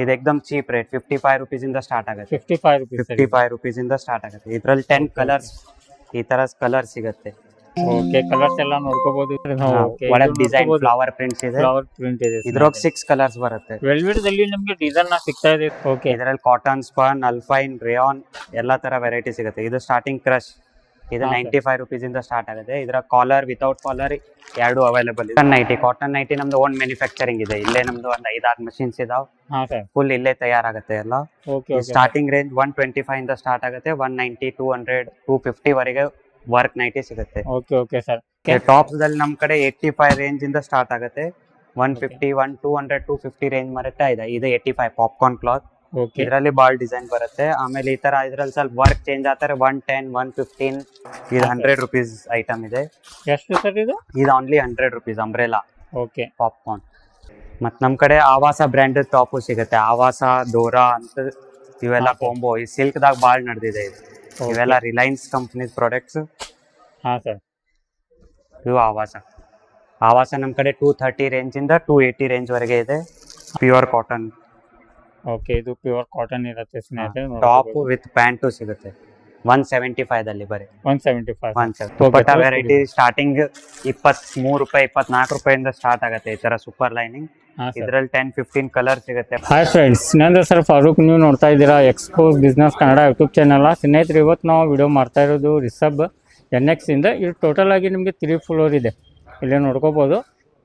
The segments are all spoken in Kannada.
ಇದು ಎಕ್ದಮ್ cheap rate fifty five rupees ಇಂದ ಸ್ಟಾರ್ಟ್ ಆಗುತ್ತೆ. Fifty five rupees fifty five rupees ಇಂದ ಸ್ಟಾರ್ಟ್ ಆಗುತ್ತೆ. ಇದ್ರಲ್ಲಿ ಟೆನ್ ಕಲರ್ಸ್ ಈ ತರ ಕಲರ್ ಸಿಗುತ್ತೆ. ಓಕೆ ಕಲರ್ಸ್ ಎಲ್ಲ ನೋಡ್ಕೋಬಹುದು ಒಳಗ್ ಡಿಸೈನ್ ಫ್ಲವರ್ ಪ್ರಿಂಟ್ಸ್ ಇದೆ. ಫ್ಲವರ್ ಪ್ರಿಂಟ್ ಇದೆ ಇದ್ರೊಳಗೆ ಸಿಕ್ಸ್ ಕಲರ್ಸ್ ಬರುತ್ತೆ. ವೆಲ್ವೆಟ್ ಅಲ್ಲಿ ನಿಮ್ಗೆ ಡಿಸೈನ್ನ ಸಿಗ್ತಾ ಇದೆ. ಓಕೆ ಇದರಲ್ಲಿ ಕಾಟನ್ ಸ್ಪನ್ ಅಲ್ಫೈನ್ ರಿಯಾನ್ ಎಲ್ಲಾ ತರ ವೆರೈಟಿ ಸಿಗುತ್ತೆ. ಇದು ಸ್ಟಾರ್ಟಿಂಗ್ ಕ್ರಶ್ ಇದು. ನೈಂಟಿ ಫೈವ್ ರುಪೀಸ್ ಇಂದ ಸ್ಟಾರ್ಟ್ ಆಗುತ್ತೆ. ಇದರ ಕಾಲರ್ ವಿತೌಟ್ ಕಾಲರ್ ಎರಡು ಅವೈಲೇಬಲ್ ಇದೆ. ನೈಟಿ ಕಾಟನ್ ನೈಟಿ ನಮ್ದು ಓನ್ ಮ್ಯಾನುಫ್ಯಾಕ್ಚರಿಂಗ್ ಇದೆ. ಇಲ್ಲೇ ನಮ್ದು ಒಂದ್ ಐದಾರು ಮಷಿನ್ಸ್ ಇದಾವ್. ಫುಲ್ ಇಲ್ಲೇ ತಯಾರಾಗುತ್ತೆ ಎಲ್ಲ. Starting range one twenty five ಇಂದ ಸ್ಟಾರ್ಟ್ ಆಗುತ್ತೆ. One ninety two hundred two fifty ವರೆಗೆ ವರ್ಕ್ ನೈಟಿ ಸಿಗುತ್ತೆ. ಓಕೆ ಓಕೆ ಸರ್ ಟಾಪ್ಸ್ ದಲ್ಲಿ ನಮ್ ಕಡೆ ಏಯ್ಟಿ ಫೈವ್ ರೇಂಜ್ ಇಂದ ಸ್ಟಾರ್ಟ್ ಆಗುತ್ತೆ. One fifty one two hundred two fifty range ಮರತ್ತೆ ಇದೆ. ಇದು ಏಯ್ಟಿ ಫೈವ್ ಪಾಪ್ಕಾರ್ನ್ ಕ್ಲಾತ್ ಇದರಲ್ಲಿ ಬಾಲ್ ಡಿಸೈನ್ ಬರುತ್ತೆ. ಆಮೇಲೆ ಈ ತರ ಇದ್ರಲ್ಲಿ ಸ್ವಲ್ಪ ವರ್ಕ್ ಚೇಂಜ್ ಆಗ್ತಾರೆ ಒನ್ ಟೆನ್ ಒನ್ ಫಿಫ್ಟೀನ್ ಇದು ಹಂಡ್ರೆಡ್ ರುಪೀಸ್ ಐಟಮ್ ಇದೆ. ಎಷ್ಟು ಸರ್ ಇದು? ಇದು only hundred rupees umbrella okay popcorn ಮತ್ತೆ ನಮ್ಮ ಕಡೆ ಆವಾಸ ಬ್ರ್ಯಾಂಡ್ ಟಾಪು ಸಿಗುತ್ತೆ. ಆವಾಸ ದೋರಾ ಅಂತ ಇವೆಲ್ಲ. ಕಾಂಬೋ ಈ ಸಿಲ್ಕ್ ದಾಗ ಬಾಳ್ ನಡೆದಿದೆ ಇದು. ಇವೆಲ್ಲ ರಿಲಯನ್ಸ್ ಕಂಪ್ನಿ ಪ್ರಾಡಕ್ಟ್ಸ್ ಹಾಂ ಸರ್. ಇವು ಆವಾಸ. ಆವಾಸ ನಮ್ಮ ಕಡೆ ಟೂ ಥರ್ಟಿ ರೇಂಜಿಂದ ಟೂ ಏಯ್ಟಿ ರೇಂಜ್ವರೆಗೆ ಇದೆ. ಪ್ಯೂರ್ ಕಾಟನ್ ಓಕೆ ಇದು ಪ್ಯೂರ್ ಕಾಟನ್ ಇರುತ್ತೆ ಸ್ನೇಹಿತರೆ ಟಾಪ್ ವಿತ್ ಪ್ಯಾಂಟು ಸಿಗುತ್ತೆ. ಒನ್ ಸೆವೆಂಟಿ ಫೈವ್ ದಲ್ಲಿ ಬರೀ ಒನ್ ಸೆವೆಂಟಿ ಫೈವ್ ಒನ್ ದುಪ್ಪಟ್ಟ ವೆರೈಟಿ ಸ್ಟಾರ್ಟಿಂಗ್ ಇಪ್ಪತ್ತ್ ಮೂರು ರೂಪಾಯಿ ಇಪ್ಪತ್ನಾಲ್ಕು ರೂಪಾಯಿಂದ ಸ್ಟಾರ್ಟ್ ಆಗುತ್ತೆ ಈ ತರ ಸೂಪರ್ ಲೈನಿಂಗ್ ಇದ್ರಲ್ಲಿ ಟೆನ್ ಫಿಫ್ಟೀನ್ ಕಲರ್ ಸಿಗುತ್ತೆ. ಹಾಯ್ ಫ್ರೆಂಡ್ಸ್ ನಂದು ಸರ್ ಫಾರೂಕ್ ನೀವು ನೋಡ್ತಾ ಇದ್ದೀರಾ expose business Kannada YouTube channel ಸ್ನೇಹಿತರೆ ಇವತ್ತು ನಾವು ವಿಡಿಯೋ ಮಾಡ್ತಾ ಇರೋದು ರಿಸಬ್ ಎನ್ ಎಕ್ಸ್ ಇಂದ. ಇದು ಟೋಟಲ್ ಆಗಿ ನಿಮಗೆ ತ್ರೀ ಫ್ಲೋರ್ ಇದೆ. ಇಲ್ಲಿ ನೋಡ್ಕೋಬೋದು.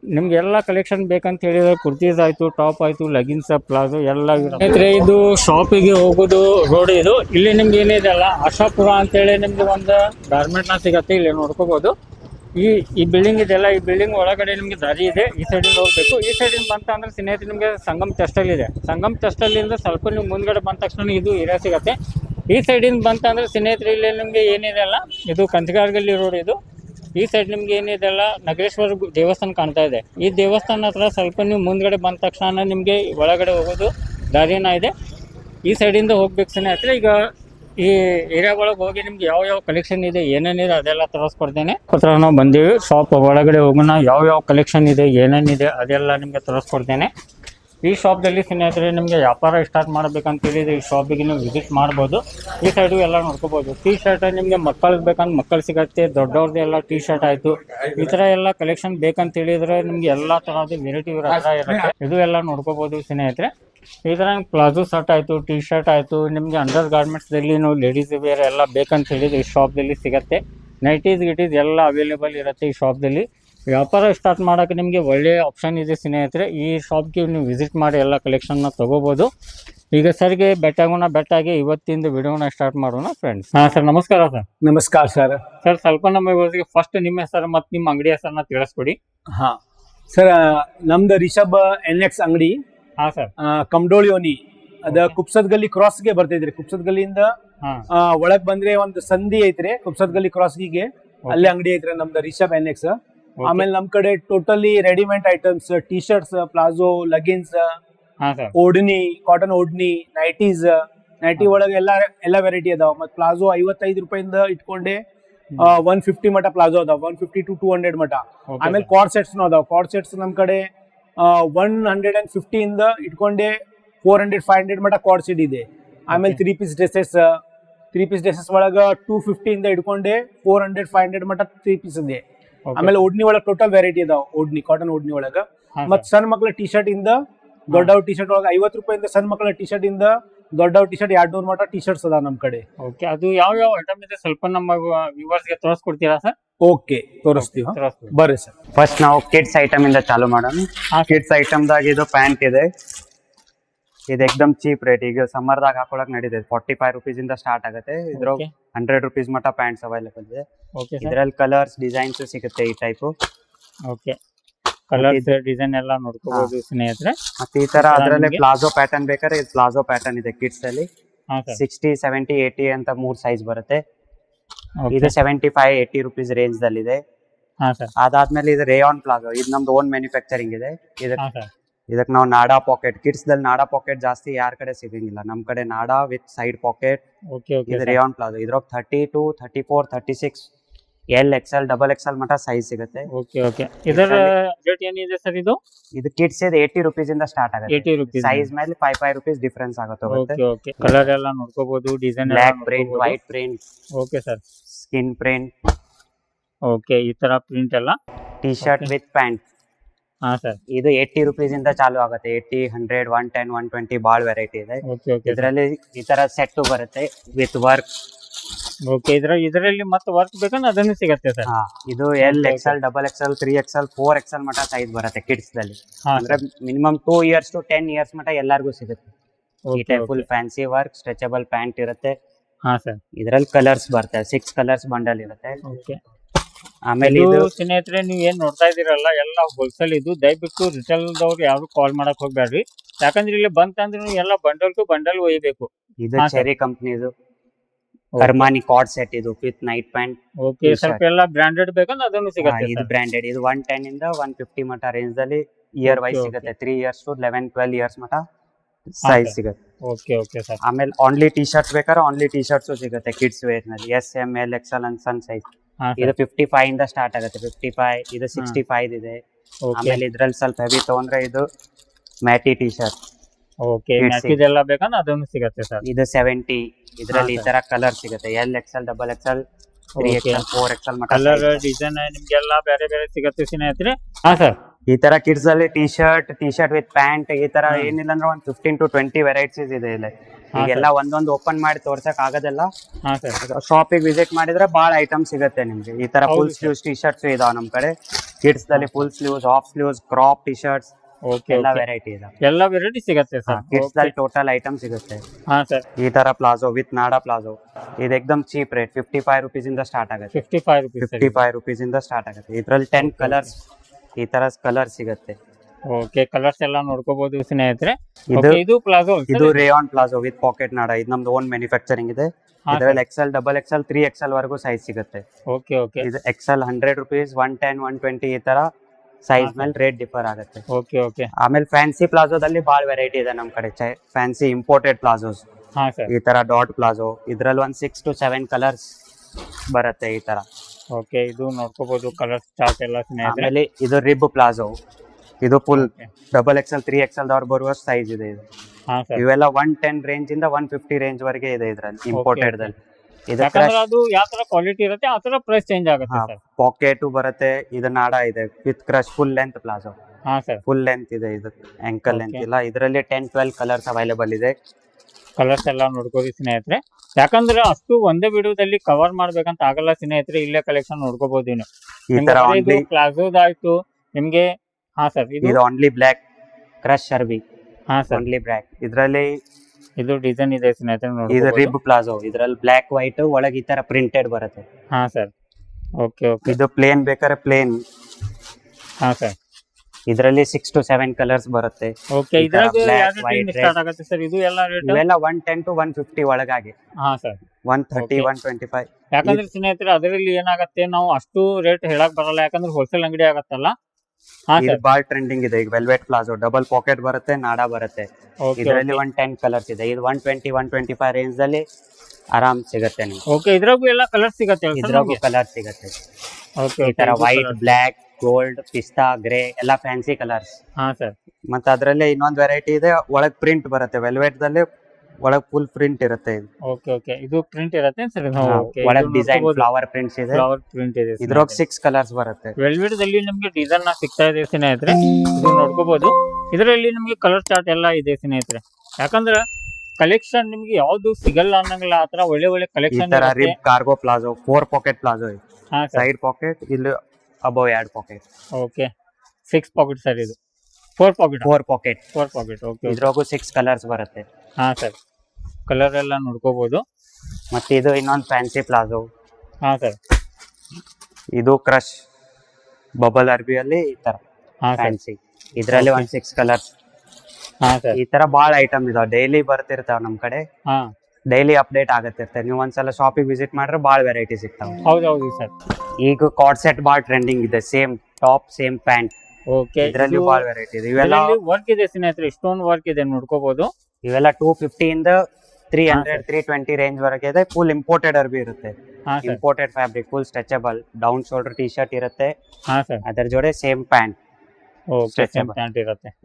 ನಿಮ್ಗೆ ಎಲ್ಲ ಕಲೆಕ್ಷನ್ ಬೇಕಂತ ಹೇಳಿದ್ರೆ ಕುರ್ತೀಸ್ ಆಯ್ತು ಟಾಪ್ ಆಯ್ತು ಲಗಿನ್ಸ್ ಪ್ಲಾಜೋ ಎಲ್ಲ ಇದು ಶಾಪಿಗೆ ಹೋಗೋದು, ರೋಡ್ ಇದು. ಇಲ್ಲಿ ನಿಮ್ಗೆ ಏನಿದೆ ಅಲ್ಲ ಆಶಾಪುರ ಅಂತೇಳಿ ನಿಮ್ಗೆ ಒಂದು ಗಾರ್ಮೆಂಟ್ನ ಸಿಗತ್ತೆ, ಇಲ್ಲಿ ನೋಡ್ಕೋಬಹುದು ಈ ಈ ಬಿಲ್ಡಿಂಗ್ ಇದೆಲ್ಲ ಈ ಬಿಲ್ಡಿಂಗ್ ಒಳಗಡೆ ನಿಮ್ಗೆ ದಾರಿ ಇದೆ, ಈ ಸೈಡಿಂದ ಹೋಗ್ಬೇಕು. ಈ ಸೈಡಿಂದ ಬಂತ ಅಂದ್ರೆ ಸ್ನೇಹಿತರೆ, ನಿಮ್ಗೆ ಸಂಗಮ್ ಟೆಸ್ಟಲ್ಲಿ ಇದೆ. ಸಂಗಮ್ ಇಂದ ಸ್ವಲ್ಪ ನೀವು ಮುಂದ್ಗಡೆ ಬಂದ ತಕ್ಷಣ ಇದು ಏರಿಯಾ ಸಿಗತ್ತೆ. ಈ ಸೈಡಿಂದ ಬಂತ ಅಂದ್ರೆ ಸ್ನೇಹಿತರೆ, ಇಲ್ಲಿ ನಿಮ್ಗೆ ಏನಿದೆ ಅಲ್ಲ ಇದು ಕಂಚಗಾರ್ಗಲ್ಲಿ ರೋಡ್ ಇದು. ಈ ಸೈಡ್ ನಿಮ್ಗೆ ಏನಿದೆ ಅಲ್ಲ, ನಗರೇಶ್ವರ ದೇವಸ್ಥಾನ ಕಾಣ್ತಾ ಇದೆ. ಈ ದೇವಸ್ಥಾನ ಹತ್ರ ಸ್ವಲ್ಪ ನೀವು ಮುಂದ್ಗಡೆ ಬಂದ ತಕ್ಷಣ ನಿಮ್ಗೆ ಒಳಗಡೆ ಹೋಗೋದು ದಾರಿನ ಇದೆ. ಈ ಸೈಡಿಂದ ಹೋಗ್ಬೇಕು ಸ್ನೇಹಿತರೆ. ಈಗ ಈ ಏರಿಯಾ ಒಳಗೆ ಹೋಗಿ ನಿಮ್ಗೆ ಯಾವ ಯಾವ ಕಲೆಕ್ಷನ್ ಇದೆ ಏನೇನಿದೆ ಅದೆಲ್ಲ ತೋರಿಸ್ಕೊಡ್ತೇನೆ. ಹತ್ರ ನಾವು ಬಂದೀವಿ. ಶಾಪ್ ಒಳಗಡೆ ಹೋಗೋಣ. ಯಾವ ಯಾವ ಕಲೆಕ್ಷನ್ ಇದೆ ಏನೇನಿದೆ ಅದೆಲ್ಲ ನಿಮಗೆ ತೋರಿಸ್ಕೊಡ್ತೇನೆ. ಈ ಶಾಪ್ದಲ್ಲಿ ಸ್ನೇಹಿತರೆ ನಿಮಗೆ ವ್ಯಾಪಾರ ಸ್ಟಾರ್ಟ್ ಮಾಡ್ಬೇಕಂತ ಹೇಳಿದ್ರೆ ಈ ಶಾಪಿಗೆ ನೀವು ವಿಸಿಟ್ ಮಾಡ್ಬೋದು. ಈ ಸೈಡು ಎಲ್ಲ ನೋಡ್ಕೋಬೋದು. ಟೀ ಶರ್ಟ್ ನಿಮಗೆ ಮಕ್ಕಳಿಗೆ ಬೇಕಂದ್ರೆ ಮಕ್ಕಳು ಸಿಗತ್ತೆ ದೊಡ್ಡವ್ರದ್ದು ಎಲ್ಲ ಟೀ ಶರ್ಟ್ ಆಯಿತು. ಈ ಥರ ಎಲ್ಲ ಕಲೆಕ್ಷನ್ ಬೇಕಂತ ಹೇಳಿದ್ರೆ ನಿಮ್ಗೆ ಎಲ್ಲ ತರಹದ ವೆರೈಟಿ ಇರುತ್ತೆ. ಇದು ಎಲ್ಲ ನೋಡ್ಕೋಬೋದು ಸ್ನೇಹಿತರೆ ಈ ಥರ ಪ್ಲಾಜೋ ಶರ್ಟ್ ಆಯಿತು ಟೀ ಶರ್ಟ್ ಆಯಿತು. ನಿಮಗೆ ಅಂಡರ್ ಗಾರ್ಮೆಂಟ್ಸ್ದಲ್ಲಿ ನಾವು ಲೇಡೀಸ್ ವೇರ್ ಎಲ್ಲ ಬೇಕಂತ ಹೇಳಿದ್ರೆ ಈ ಶಾಪ್ದಲ್ಲಿ ಸಿಗತ್ತೆ. ನೈಟೀಸ್ ಗಿಟೀಸ್ ಎಲ್ಲ ಅವೈಲೇಬಲ್ ಇರುತ್ತೆ ಈ ಶಾಪ್ದಲ್ಲಿ ವ್ಯಾಪಾರ ಸ್ಟಾರ್ಟ್ ಮಾಡೋಕ್ಕೆ ನಿಮಗೆ ಒಳ್ಳೆಯ ಆಪ್ಷನ್ ಇದೆ ಸ್ನೇಹಿತರೆ. ಈ ಶಾಪ್ಗೆ ನೀವು ವಿಸಿಟ್ ಮಾಡಿ ಎಲ್ಲ ಕಲೆಕ್ಷನ್ನ ತೊಗೋಬೋದು. ಈಗ ಸರ್ಗೆ ಬೆಟ್ಟಾಗೋಣ ಬೆಟ್ಟಾಗಿ ಇವತ್ತಿಂದ ವಿಡಿಯೋನ ಸ್ಟಾರ್ಟ್ ಮಾಡೋಣ ಫ್ರೆಂಡ್ಸ್ ಹಾಂ ಸರ್ ನಮಸ್ಕಾರ ಸರ್ ನಮಸ್ಕಾರ ಸರ್ ಸರ್ ಸ್ವಲ್ಪ ನಮ್ಮ ಇವರಿಗೆ ಫಸ್ಟ್ ನಿಮ್ಮ ಹೆಸರು ಮತ್ತು ನಿಮ್ಮ ಅಂಗಡಿ ಹೆಸರನ್ನ ತಿಳಿಸ್ಕೊಡಿ. ಹಾ. ಸರ್ ನಮ್ದು ರಿಷಬ್ ಎನ್ ಎಕ್ಸ್ ಅಂಗಡಿ. ಹಾಂ ಸರ್ ಕಮ್ಡೋಳಿಯೋನಿ ಅದ ಕುಪ್ಸದ್ ಗಲ್ಲಿ ಕ್ರಾಸ್ಗೆ ಬರ್ತಿದ್ರಿ ಕುಪ್ಸದ್ ಗಲ್ಲಿಯಿಂದ ಒಳಗ್ ಬಂದ್ರೆ ಒಂದು ಸಂಧಿ ಐತ್ರಿ. ಕುಪ್ಸದ್ ಗಲ್ಲಿ ಕ್ರಾಸ್ಗೆ ಅಲ್ಲಿ ಅಂಗಡಿ ಐತ್ರಿ ನಮ್ದು ರಿಷಬ್ ಎನ್ ಎಕ್ಸ್ ಆಮೇಲೆ ನಮ್ ಕಡೆ totally readymade items T shirts palazzo leggings ಹಾ sir odhni cotton odhni nighties nightie ಒಳಗೆ ಎಲ್ಲ ಎಲ್ಲ ವೆರೈಟಿ ಅದಾವ. ಮತ್ತೆ ಪ್ಲಾಜೋ ಐವತ್ತೈದು ರೂಪಾಯಿಂದ ಇಟ್ಕೊಂಡೆ ಒನ್ ಫಿಫ್ಟಿ ಮಟ ಪ್ಲಾಜೋ ಅದಾವ. One fifty to two hundred ಮಟ ಆಮೇಲೆ ಕಾರ್ಡ್ ಸೆಟ್ಸ್ ಅದಾವ. ಕಾರ್ಡ್ ಸೆಟ್ಸ್ ನಮ್ ಕಡೆ ಒನ್ ಹಂಡ್ರೆಡ್ ಅಂಡ್ ಫಿಫ್ಟಿ ಇಂದ ಇಟ್ಕೊಂಡೆ ಫೋರ್ ಹಂಡ್ರೆಡ್ ಫೈವ್ ಹಂಡ್ರೆಡ್ ಮಟ ಕಾರ್ಡ್ ಸೆಟ್ ಇದೆ. ಆಮೇಲೆ three piece dresses three piece dresses ಒಳಗ ಟೂ ಫಿಫ್ಟಿ ಇಂದ ಇಟ್ಕೊಂಡೆ ಫೋರ್ ಹಂಡ್ರೆಡ್ ಫೈವ್ ಹಂಡ್ರೆಡ್ ಮಟ ತ್ರೀ ಪೀಸ್ ಇದೆ. ಆಮೇಲೆ ಓಡ್ನಿ ಒಳಗೆ ಟೋಟಲ್ ವೆರೈಟಿ ಅದಾವ. ಓಡ್ನಿ ಕಾಟನ್ ಓಡ್ನಿ ಒಳಗ. ಮತ್ ಸಣ್ಣ ಮಕ್ಳ ಟಿ ಶರ್ಟ್ ಇಂದ ದೊಡ್ಡವ್ ಟಿ ಶರ್ಟ್ ಒಳಗ ಐವತ್ ರೂಪಾಯಿಂದ ಸಣ್ಣ ಮಕ್ಳ ಟಿ ಶರ್ಟ್ ಇಂದ ದೊಡ್ಡವ್ ಟಿ ಶರ್ಟ್ ಎರಡ್ ನೂರ್ ಮಟ್ಟ ಟಿ ಶರ್ಟ್ಸ್ ಅದ ನಮ್ ಕಡೆ. ಓಕೆ ಅದು ಯಾವ ಯಾವ ಐಟಮ್ ಇದೆ? ಸ್ವಲ್ಪ ನಮ್ಮ ವ್ಯೂವರ್ಸ್ಗೆ ತೋರಿಸ್ಕೊಡ್ತೀರಾ ಸರ್ ಓಕೆ ತೋರಿಸ್ತೀವಿ. ತೋರಿಸ್ಕೊಡಿ ಬರ್ರಿ ಸರ್ ಫಸ್ಟ್ ನಾವು ಕಿಡ್ಸ್ ಐಟಮ್ ಇಂದ ಚಾಲು ಮಾಡೋಣ. ಕಿಡ್ಸ್ ಐಟಮ್ ದಾಗ ಇದು ಪ್ಯಾಂಟ್ ಇದೆ. ಇದು ಎಕ್ದಮ್ ಚೀಪ್ ರೇಟ್. ಈಗ ಸಮ್ಮರ್ ದಾಗ ಹಾಕೊಳಕ್ ನಡೀತದೆ ಫಾರ್ಟಿ ಫೈವ್ ರುಪೀಸ್ ಇಂದ ಸ್ಟಾರ್ಟ್ ಆಗುತ್ತೆ. ಇದ್ರಾಗ ಹಂಡ್ರೆಡ್ ರುಪೀಸ್ ಮಟ್ಟ ಪ್ಯಾಂಟ್ಸ್ ಅವೈಲೇಬಲ್ ಇದೆ. ಇದ್ರಲ್ಲಿ ಕಲರ್ಸ್ ಡಿಸೈನ್ಸ್ ಸಿಗುತ್ತೆ ಈ ಟೈಪ್ ಓಕೆ ಕಲರ್ಸ್ ಡಿಸೈನ್ ಎಲ್ಲ ನೋಡ್ಕೋಬಹುದು ಸ್ನೇಹಿತರೆ. ಮತ್ತೆ ಈ ತರ ಅದರಲ್ಲೇ ಪ್ಲಾಜೋ ಪ್ಯಾಟರ್ನ್ ಬೇಕಾದ್ರೆ ಇದು ಪ್ಲಾಜೋ ಪ್ಯಾಟರ್ನ್ ಇದೆ ಕಿಡ್ಸ್ ಅಲ್ಲಿ. ಹಾ ಸರ್ ಸಿಕ್ಸ್ಟಿ ಸೆವೆಂಟಿ ಏಟಿ ಅಂತ ಮೂರ್ ಸೈಜ್ ಬರುತ್ತೆ. ಓಕೆ ಇದು seventy five eighty rupees range ದಲ್ಲಿ ಇದೆ ಹಾ ಸರ್ ಅದಾದ್ಮೇಲೆ ಇದು ರೇಯಾನ್ ಪ್ಲಾಜೋ ಇದು ನಮ್ದು ಓನ್ ಮ್ಯಾನುಫ್ಯಾಕ್ಚರಿಂಗ್ ಇದೆ. ಇದು ಹಾ ಸರ್ ಇದಕ್ಕೆ ನಾವು ನಾಡಾ ಪಾಕೆಟ್ ಕಿಡ್ಸ್ ದಲ್ಲಿ ನಾಡಾ ಪಾಕೆಟ್ ಜಾಸ್ತಿ ಯಾರ ಕಡೆ ಸಿಗಂಗಿಲ್ಲ. ನಮ್ ಕಡೆ ನಾಡಾ ವಿತ್ ಸೈಡ್ ಪಾಕೆಟ್ ಇದು ರೇಯಾನ್ ಪ್ಲಾಜೋ ಇದ್ರೊಳಗೆ thirty two thirty four thirty six L XL double XL ಮಟ್ಟ ಸೈಜ್ ಸಿಗುತ್ತೆ. ಓಕೆ ಓಕೆ ಇದರ ರೇಟ್ ಏನಿದೆ ಸರ್ ಇದು? ಇದು ಕಿಡ್ಸ್ ಇದು ಏಯ್ಟಿ ರುಪೀಸ್ ಇಂದ ಸ್ಟಾರ್ಟ್ ಆಗುತ್ತೆ. ಏಯ್ಟಿ ರುಪೀಸ್ ಸೈಜ್ ಮೇಲೆ ಫೈವ್ ಫೈವ್ ರುಪೀಸ್ ಡಿಫ್ರೆನ್ಸ್ ಆಗುತ್ತೆ ಓಕೆ ಓಕೆ ಕಲರ್ ಎಲ್ಲ ನೋಡ್ಕೋಬಹುದು design black print white print okay sir skin print okay ಈ ತರ ಪ್ರಿಂಟ್ ಎಲ್ಲ? T shirt. ವಿತ್ ಪ್ಯಾಂಟ್ ಹಾ ಸರ್. ಇದು ಏಯ್ಟಿ ರುಪೀಸ್ ಇಂದ ಚಾಲು ಆಗುತ್ತೆ. Eighty hundred one ten one twenty ಭಾಳ ವೆರೈಟಿ ಇದೆ. ಓಕೆ ಓಕೆ ಇದರಲ್ಲಿ ಈ ತರ ಸೆಟ್ ಬರುತ್ತೆ ವಿತ್ ವರ್ಕ್ ಓಕೆ ಇದ್ರ ಇದರಲ್ಲಿ ಮತ್ತೆ ವರ್ಕ್ ಬೇಕಂದ್ರೆ ಅದನ್ನು ಸಿಗತ್ತೆ ಸರ್. ಇದು L X L double XL three L four XL ಮಟ ಸೈಜ್ ಬರುತ್ತೆ ಕಿಡ್ಸ್ ದಲ್ಲಿ. ಹಾ ಅಂದ್ರೆ minimum two years to ten years ಮಟ ಎಲ್ಲರಿಗೂ ಸಿಗುತ್ತೆ. ಈ okay type full fancy work stretchable pant ಇರುತ್ತೆ. ಹಾ ಸರ್ ಇದ್ರಲ್ಲಿ ಕಲರ್ಸ್ ಬರ್ತವೆ ಸಿಕ್ಸ್ ಕಲರ್ಸ್ ಬಂಡಲ್ ಇರುತ್ತೆ. ಓಕೆ ಆಮೇಲೆ ಇದು ಇದು ಸ್ನೇಹಿತರೆ ನೀವು ಏನ್ ನೋಡ್ತಾ ಇದೀರಲ್ಲ ಎಲ್ಲ ಹೋಲ್ಸೇಲ್ ಇದು. ದಯವಿಟ್ಟು ರಿಟೇಲ್ ದವ್ರು ಯಾರು ಕಾಲ್ ಮಾಡಕ್ ಹೋಗ್ಬೇಡ್ರಿ. ಯಾಕಂದ್ರೆ ಇಲ್ಲಿ ಬಂತಂದ್ರೆ ನೀವು ಎಲ್ಲ ಬಂಡಲ್ ಟು ಬಂಡಲ್ ಒಯ್ಬೇಕು. ಇದು ಹಾ, ಕಂಪ್ನಿ ಚೆರಿ ಕಂಪ್ನಿದು ಕರ್ಮಾನಿ ಕಾರ್ಡ್ ಸೆಟ್ ಇದು ವಿತ್ ನೈಟ್ ಪ್ಯಾಂಟ್ ಓಕೆ. ಸ್ವಲ್ಪ ಎಲ್ಲ ಬ್ರಾಂಡೆಡ್ ಬೇಕಂದ್ರೆ ಅದನ್ನು ಸಿಗತ್ತೆ ಇದು ಬ್ರಾಂಡೆಡ್ ಇದು ಒನ್ ಟೆನ್ ಇಂದ ಒನ್ ಫಿಫ್ಟಿ ಮಟ ರೇಂಜ್ ಅಲ್ಲಿ ಇಯರ್ ವೈಸ್ Okay, ಸಿಗುತ್ತೆ. Three years to eleven twelve years ಮಟ ಸೈಜ್ sir. ಸಿಗುತ್ತೆ. Okay okay sir. ಆಮೇಲೆ ಆನ್ಲಿ ಟಿ ಶರ್ಟ್ಸ್ ಬೇಕಾದ್ರೆ ಆನ್ಲಿ ಟಿ ಶರ್ಟ್ಸ್ ಸಿಗುತ್ತೆ kids ವೇರ್ನಲ್ಲಿ. S M L XL and sun size ಇದು ಫಿಫ್ಟಿ ಫೈವ್ ಇಂದ ಸ್ಟಾರ್ಟ್ ಆಗುತ್ತೆ. ಫಿಫ್ಟಿ ಫೈವ್ ಇದು ಸಿಕ್ಸ್ಟಿ ಫೈವ್ ಇದೆ. ಓಕೆ ಆಮೇಲೆ ಇದ್ರಲ್ಲಿ ಸ್ವಲ್ಪ ಹೆವಿ ತಗೊಂಡ್ರೆ ಇದು ಮ್ಯಾಟಿ ಟಿ ಶರ್ಟ್ ಓಕೆ ಮ್ಯಾಟಿದೆಲ್ಲ ಇದೆಲ್ಲ ಬೇಕಂದ್ರೆ ಅದನ್ನು ಸಿಗುತ್ತೆ ಸರ್. ಇದು ಸೆವೆಂಟಿ ಇದ್ರಲ್ಲಿ ಈ ತರ ಕಲರ್ ಸಿಗುತ್ತೆ. L X L double XL three X XL four X L colour design ನಿಮ್ಗೆಲ್ಲ ಬೇರೆ ಬೇರೆ ಸಿಗುತ್ತೆ ಸ್ನೇಹಿತರೆ. ಹಾ ಸರ್. ಈ ತರ ಕಿಡ್ಸ್ ಅಲ್ಲಿ T shirt T shirt with pant ಈ ತರ. ಏನಿಲ್ಲ ಅಂದ್ರೆ ಒಂದು ಫಿಫ್ಟೀನ್ ಟು ಟ್ವೆಂಟಿ ವೆರೈಟೀಸ್ ಇದೆ ಇಲ್ಲಿ. ಈಗೆಲ್ಲ ಒಂದೊಂದು ಓಪನ್ ಮಾಡಿ ತೋರ್ಸಕ್ ಆಗೋದಿಲ್ಲ ಶಾಪಿಗೆ ವಿಸಿಟ್ ಮಾಡಿದ್ರೆ ಬಹಳ ಐಟಮ್ ಸಿಗುತ್ತೆ ನಿಮ್ಗೆ. ಈ ತರ full sleeves sleeves T shirts ಇದಾವ ನಮ್ ಕಡೆ. ಕಿಡ್ಸ್ ದಲ್ಲಿ full sleeves half sleeves crop T shirts ಎಲ್ಲ ವೆರೈಟಿ ಇದೆ ಎಲ್ಲ ವೆರೈಟಿ ಸಿಗುತ್ತೆ ಸರ್. ಕಿಡ್ಸ್ ದಲ್ಲಿ ಟೋಟಲ್ ಐಟಮ್ ಸಿಗುತ್ತೆ. ಹಾ ಸರ್. ಈ ತರ ಪ್ಲಾಜೋ ವಿತ್ ನಾಡಾ ಪ್ಲಾಜೋ ಇದು ಎಕ್ದಮ್ cheap rate fifty five rupees ಇಂದ ಸ್ಟಾರ್ಟ್ ಆಗುತ್ತೆ. Fifty five rupees fifty five rupees ಇಂದ ಸ್ಟಾರ್ಟ್ ಆಗುತ್ತೆ. ಇದ್ರಲ್ಲಿ ಟೆನ್ ಕಲರ್ಸ್ ಈ ತರ ಕಲರ್ ಸಿಗುತ್ತೆ. ಓಕೆ ಕಲರ್ಸ್ ಎಲ್ಲ ನೋಡ್ಕೋಬಹುದು ಸ್ನೇಹಿತರೆ. ಇದು ಇದು ಪ್ಲಾಜೋ ಇದು ರೇಯಾನ್ ಪ್ಲಾಜೋ ವಿತ್ ಪಾಕೆಟ್ ನಾಡ. ಇದು ನಮ್ದು ಓನ್ ಮ್ಯಾನುಫ್ಯಾಕ್ಚರಿಂಗ್ ಇದೆ. ಇದರಲ್ಲಿ XL double XL three XL ವರೆಗೂ ಸೈಜ್ ಸಿಗುತ್ತೆ. ಓಕೆ ಓಕೆ ಇದು XL hundred rupees one ten one twenty ಈ ತರ ಸೈಜ್ ಮೇಲೆ ರೇಟ್ ಡಿಫರ್ ಆಗುತ್ತೆ. ಓಕೆ ಓಕೆ ಆಮೇಲೆ ಫ್ಯಾನ್ಸಿ ಪ್ಲಾಜೋದಲ್ಲಿ ಬಾಳ್ ವೆರೈಟಿ ಇದೆ ನಮ್ಮ ಕಡೆ. ಫ್ಯಾನ್ಸಿ ಇಂಪೋರ್ಟೆಡ್ ಪ್ಲಾಜೋಸ್ ಈ ತರ ಡಾಟ್ ಪ್ಲಾಜೋ ಇದ್ರಲ್ಲಿ ಒಂದ್ ಸಿಕ್ಸ್ ಟು ಸೆವೆನ್ ಕಲರ್ಸ್ ಬರುತ್ತೆ ಈ ತರ. ಓಕೆ ಇದು ನೋಡ್ಕೋಬಹುದು ಕಲರ್ ಚಾರ್ಟ್ ಎಲ್ಲ ಸ್ನೇಹಿತರೆ. ಆಮೇಲೆ ಇದು ರಿಬ್ ಪ್ಲಾಜೋ ಇದು full. Double XL three XL ದವ್ರು ಬರುವ ಸೈಜ್ ಇದೆ ಇದು. ಹಾ ಸರ್ ಇವೆಲ್ಲ ಒನ್ ಟೆನ್ ರೇಂಜ್ ಇಂದ ಒನ್ ಫಿಫ್ಟಿ ರೇಂಜ್ ವರೆಗೆ ಇದೆ ಇದ್ರಲ್ಲಿ ಇಂಪೋರ್ಟೆಡ್ ದಲ್ಲಿ ಯಾಕಂದ್ರೆ ಅದು ಯಾವ ತರ ಕ್ವಾಲಿಟಿ ಇರುತ್ತೆ ಆ ತರ ಪ್ರೈಸ್ ಚೇಂಜ್ ಆಗುತ್ತೆ ಸರ್ ಪಾಕೆಟ್ ಬರುತ್ತೆ ಇದು ನಾಡ ಇದೆ with crush full length palazzo ಹಾ ಸರ್ ಫುಲ್ ಲೆಂತ್ ಇದೆ ಇದು ಆಂಕಲ್ ಲೆಂತ್. ಇಲ್ಲ. ಇದರಲ್ಲಿ ಟೆನ್ ಟ್ವೆಲ್ ಕಲರ್ಸ್ ಅವೈಲೇಬಲ್ ಇದೆ. ಕಲರ್ಸ್ ಎಲ್ಲ ನೋಡ್ಕೋರಿ ಸ್ನೇಹಿತರೆ. ಯಾಕಂದ್ರೆ ಅಷ್ಟು ಒಂದೇ ವಿಡಿಯೋದಲ್ಲಿ ಕವರ್ ಮಾಡ್ಬೇಕಂತ ಆಗಲ್ಲ ಸ್ನೇಹಿತರೆ ಇಲ್ಲೇ ಕಲೆಕ್ಷನ್ ನೋಡ್ಕೋಬಹುದು ನೀವು ಇದು ಪ್ಲಾಜೋದಾಯ್ತು ನಿಮ್ಗೆ ಹಾ ಸರ್ ಇದು? ಓನ್ಲಿ ಬ್ಲಾಕ್ ಬ್ಲ್ಯಾಕ್ ಕ್ರಶ್ ಅರ್ಬಿ ಹಾ ಸರ್ ಓನ್ಲಿ ಬ್ಲಾಕ್ ಇದರಲ್ಲಿ ಇದು ಡಿಸೈನ್ ಇದೆ ಸ್ನೇಹಿತರೆ ಇದು ನೋಡ್ಕೋಬಹುದು ರಿಬ್ ಪ್ಲಾಜೋ ಇದ್ರಲ್ಲಿ ಬ್ಲಾಕ್ ವೈಟ್ ಒಳಗೆ ಈ ತರ ಪ್ರಿಂಟೆಡ್ ಬರುತ್ತೆ. ಹಾ ಸರ್ ಓಕೆ ಓಕೆ ಇದು ಪ್ಲೇನ್ ಬೇಕಾದ್ರೆ ಪ್ಲೇನ್ ಹಾ ಸರ್ ಇದರಲ್ಲಿ ಸಿಕ್ಸ್ ಟು ಸೆವೆನ್ ಕಲರ್ಸ್ ಬರುತ್ತೆ. ಓಕೆ ಇದ್ರಾಗ ಯಾವ ಸ್ಟಾರ್ಟ್ ಆಗುತ್ತೆ ಸರ್ ಇದು ಎಲ್ಲ ರೇಟ್ ಇವೆಲ್ಲ one ten to one fifty ಒಳಗಾಗಿ. ಹಾ sir one thirty. One twenty five ಯಾಕಂದ್ರೆ ಸ್ನೇಹಿತರೆ ಅದರಲ್ಲಿ ಏನಾಗುತ್ತೆ? ನಾವು ಅಷ್ಟು ರೇಟ್ ಹೇಳಕ್ ಬರಲ್ಲ. ಯಾಕಂದ್ರೆ ಹೋಲ್ಸೇಲ್ ಅಂಗಡಿ ಆಗತ್ತಲ್ಲ? ಇದು ಬಾಳ್ ಟ್ರೆಂಡಿಂಗ್ ಇದೆ. ಈಗ ವೆಲ್ವೆಟ್ ಪ್ಲಾಜೋ ಡಬಲ್ ಪಾಕೆಟ್ ಬರುತ್ತೆ ನಾಡಾ ಬರುತ್ತೆ. ಇದರಲ್ಲಿ ಒನ್ ಟೆನ್ ಕಲರ್ಸ್ ಇದೆ. ಇದು one twenty one twenty five range ಅಲ್ಲಿ ಆರಾಮ್ ಸಿಗುತ್ತೆ ನಿಮ್ಗೆ. ಓಕೆ ಇದ್ರಾಗೂ ಎಲ್ಲ ಕಲರ್ ಸಿಗತ್ತೆ ಇದ್ರಾಗೂ ಕಲರ್ ಸಿಗುತ್ತೆ. ಓಕೆ ಈ ತರ ವೈಟ್ ಬ್ಲ್ಯಾಕ್ ಗೋಲ್ಡ್ ಪಿಸ್ತಾ ಗ್ರೇ ಎಲ್ಲ ಫ್ಯಾನ್ಸಿ ಕಲರ್ಸ್ ಹಾ ಸರ್ ಮತ್ತೆ ಅದರಲ್ಲಿ ಇನ್ನೊಂದು ವೆರೈಟಿ ಇದೆ ಒಳಗ್ ಪ್ರಿಂಟ್ ಬರುತ್ತೆ. ವೆಲ್ವೆಟ್ ದಲ್ಲಿ ಒಳಗ್ ಫುಲ್ ಪ್ರಿಂಟ್ ಇರುತ್ತೆ ಇದು. ಓಕೆ ಓಕೆ ಇದು ಪ್ರಿಂಟ್ ಇರುತ್ತೆ ಸರ್ ಒಳಗ್ ಡಿಸೈನ್ ಫ್ಲವರ್ ಪ್ರಿಂಟ್ಸ್ ಇದೆ. ಫ್ಲವರ್ ಪ್ರಿಂಟ್ ಇದೆ ಇದ್ರೊಳಗ್ ಸಿಕ್ಸ್ ಕಲರ್ಸ್ ಬರುತ್ತೆ. ವೆಲ್ವೆಟ್ ದಲ್ಲಿ ನಿಮ್ಗೆ ಡಿಸೈನ್ ಸಿಗ್ತಾ ಇದೆ ಸ್ನೇಹಿತರೆ. ಇದು ನೋಡ್ಕೋಬಹುದು ಇದರಲ್ಲಿ ನಿಮ್ಗೆ ಕಲರ್ ಚಾರ್ಟ್ ಎಲ್ಲ ಇದೆ ಸ್ನೇಹಿತರೆ. ಯಾಕಂದ್ರೆ ಕಲೆಕ್ಷನ್ ನಿಮ್ಗೆ ಯಾವ್ದು ಸಿಗಲ್ಲ ಅನ್ನಂಗಿಲ್ಲ. ಆತರ ಒಳ್ಳೆ ಒಳ್ಳೆ collection cargo palazzo four pocket palazzo side pocket ಇಲ್ಲಿ ಅಬೌವ್ ಎರಡು pocket okay six pocket sir ಇದು. Four pocket four pocket four pocket okay ಇದ್ರಾಗೂ six colours ಬರುತ್ತೆ. ಹಾ ಸರ್ ಕಲರ್ ಎಲ್ಲ ನೋಡ್ಕೋಬಹುದು ಮತ್ತೆ ಇದು ಇನ್ನೊಂದು ಫ್ಯಾನ್ಸಿ ಪ್ಲಾಜೋ ಹಾ ಸರ್ ಇದು ಕ್ರಶ್ ಬಬಲ್ ಅರ್ಬಿಯಲ್ಲಿ ಈ ತರ ಹಾ ಫ್ಯಾನ್ಸಿ ಇದ್ರಲ್ಲಿ ಒಂದ್ ಸಿಕ್ಸ್ ಕಲರ್ಸ್ ಹಾ ಸರ್ ಈ ತರ ಬಾಳ ಐಟಮ್ ಇದಾವ. ಡೈಲಿ ಬರ್ತಿರ್ತಾವ ನಮ್ ಕಡೆ. ಹಾ. ಡೈಲಿ ಅಪ್ಡೇಟ್ ಆಗತ್ತಿರ್ತಾರೆ ನೀವು ಒಂದ್ಸಲ ಶಾಪಿಗೆ ವಿಸಿಟ್ ಮಾಡಿದ್ರೆ ಬಾಳ ವೆರೈಟಿ ಸಿಗ್ತಾವ. ಹೌದೌದು ಸರ್ ಈಗ ಕಾರ್ಡ್ ಸೆಟ್ ಬಾಳ ಟ್ರೆಂಡಿಂಗ್ ಇದೆ. Same top same pant okay ಇದ್ರಲ್ಲಿ ಬಾಳ ವೆರೈಟಿ ಇದೆ. ಇವೆಲ್ಲ ವರ್ಕ್ ಇದೆ ಸ್ನೇಹಿತರೆ ಇಷ್ಟೊಂದು ವರ್ಕ್ ಇದೆ ನೋಡ್ಕೋಬಹುದು ಇವೆಲ್ಲ ಟೂ ಫಿಫ್ಟಿ ಇಂದ three hundred three twenty range ವರೆಗೆ ಇದೆ. ಫುಲ್ ಇಂಪೋರ್ಟೆಡ್ ಅರ್ಬಿ ಇರುತ್ತೆ. Imported fabric full stretchable down shoulder T shirt ಇರುತ್ತೆ. ಅದರ ಜೊತೆ ಸೇಮ್ ಪ್ಯಾಂಟ್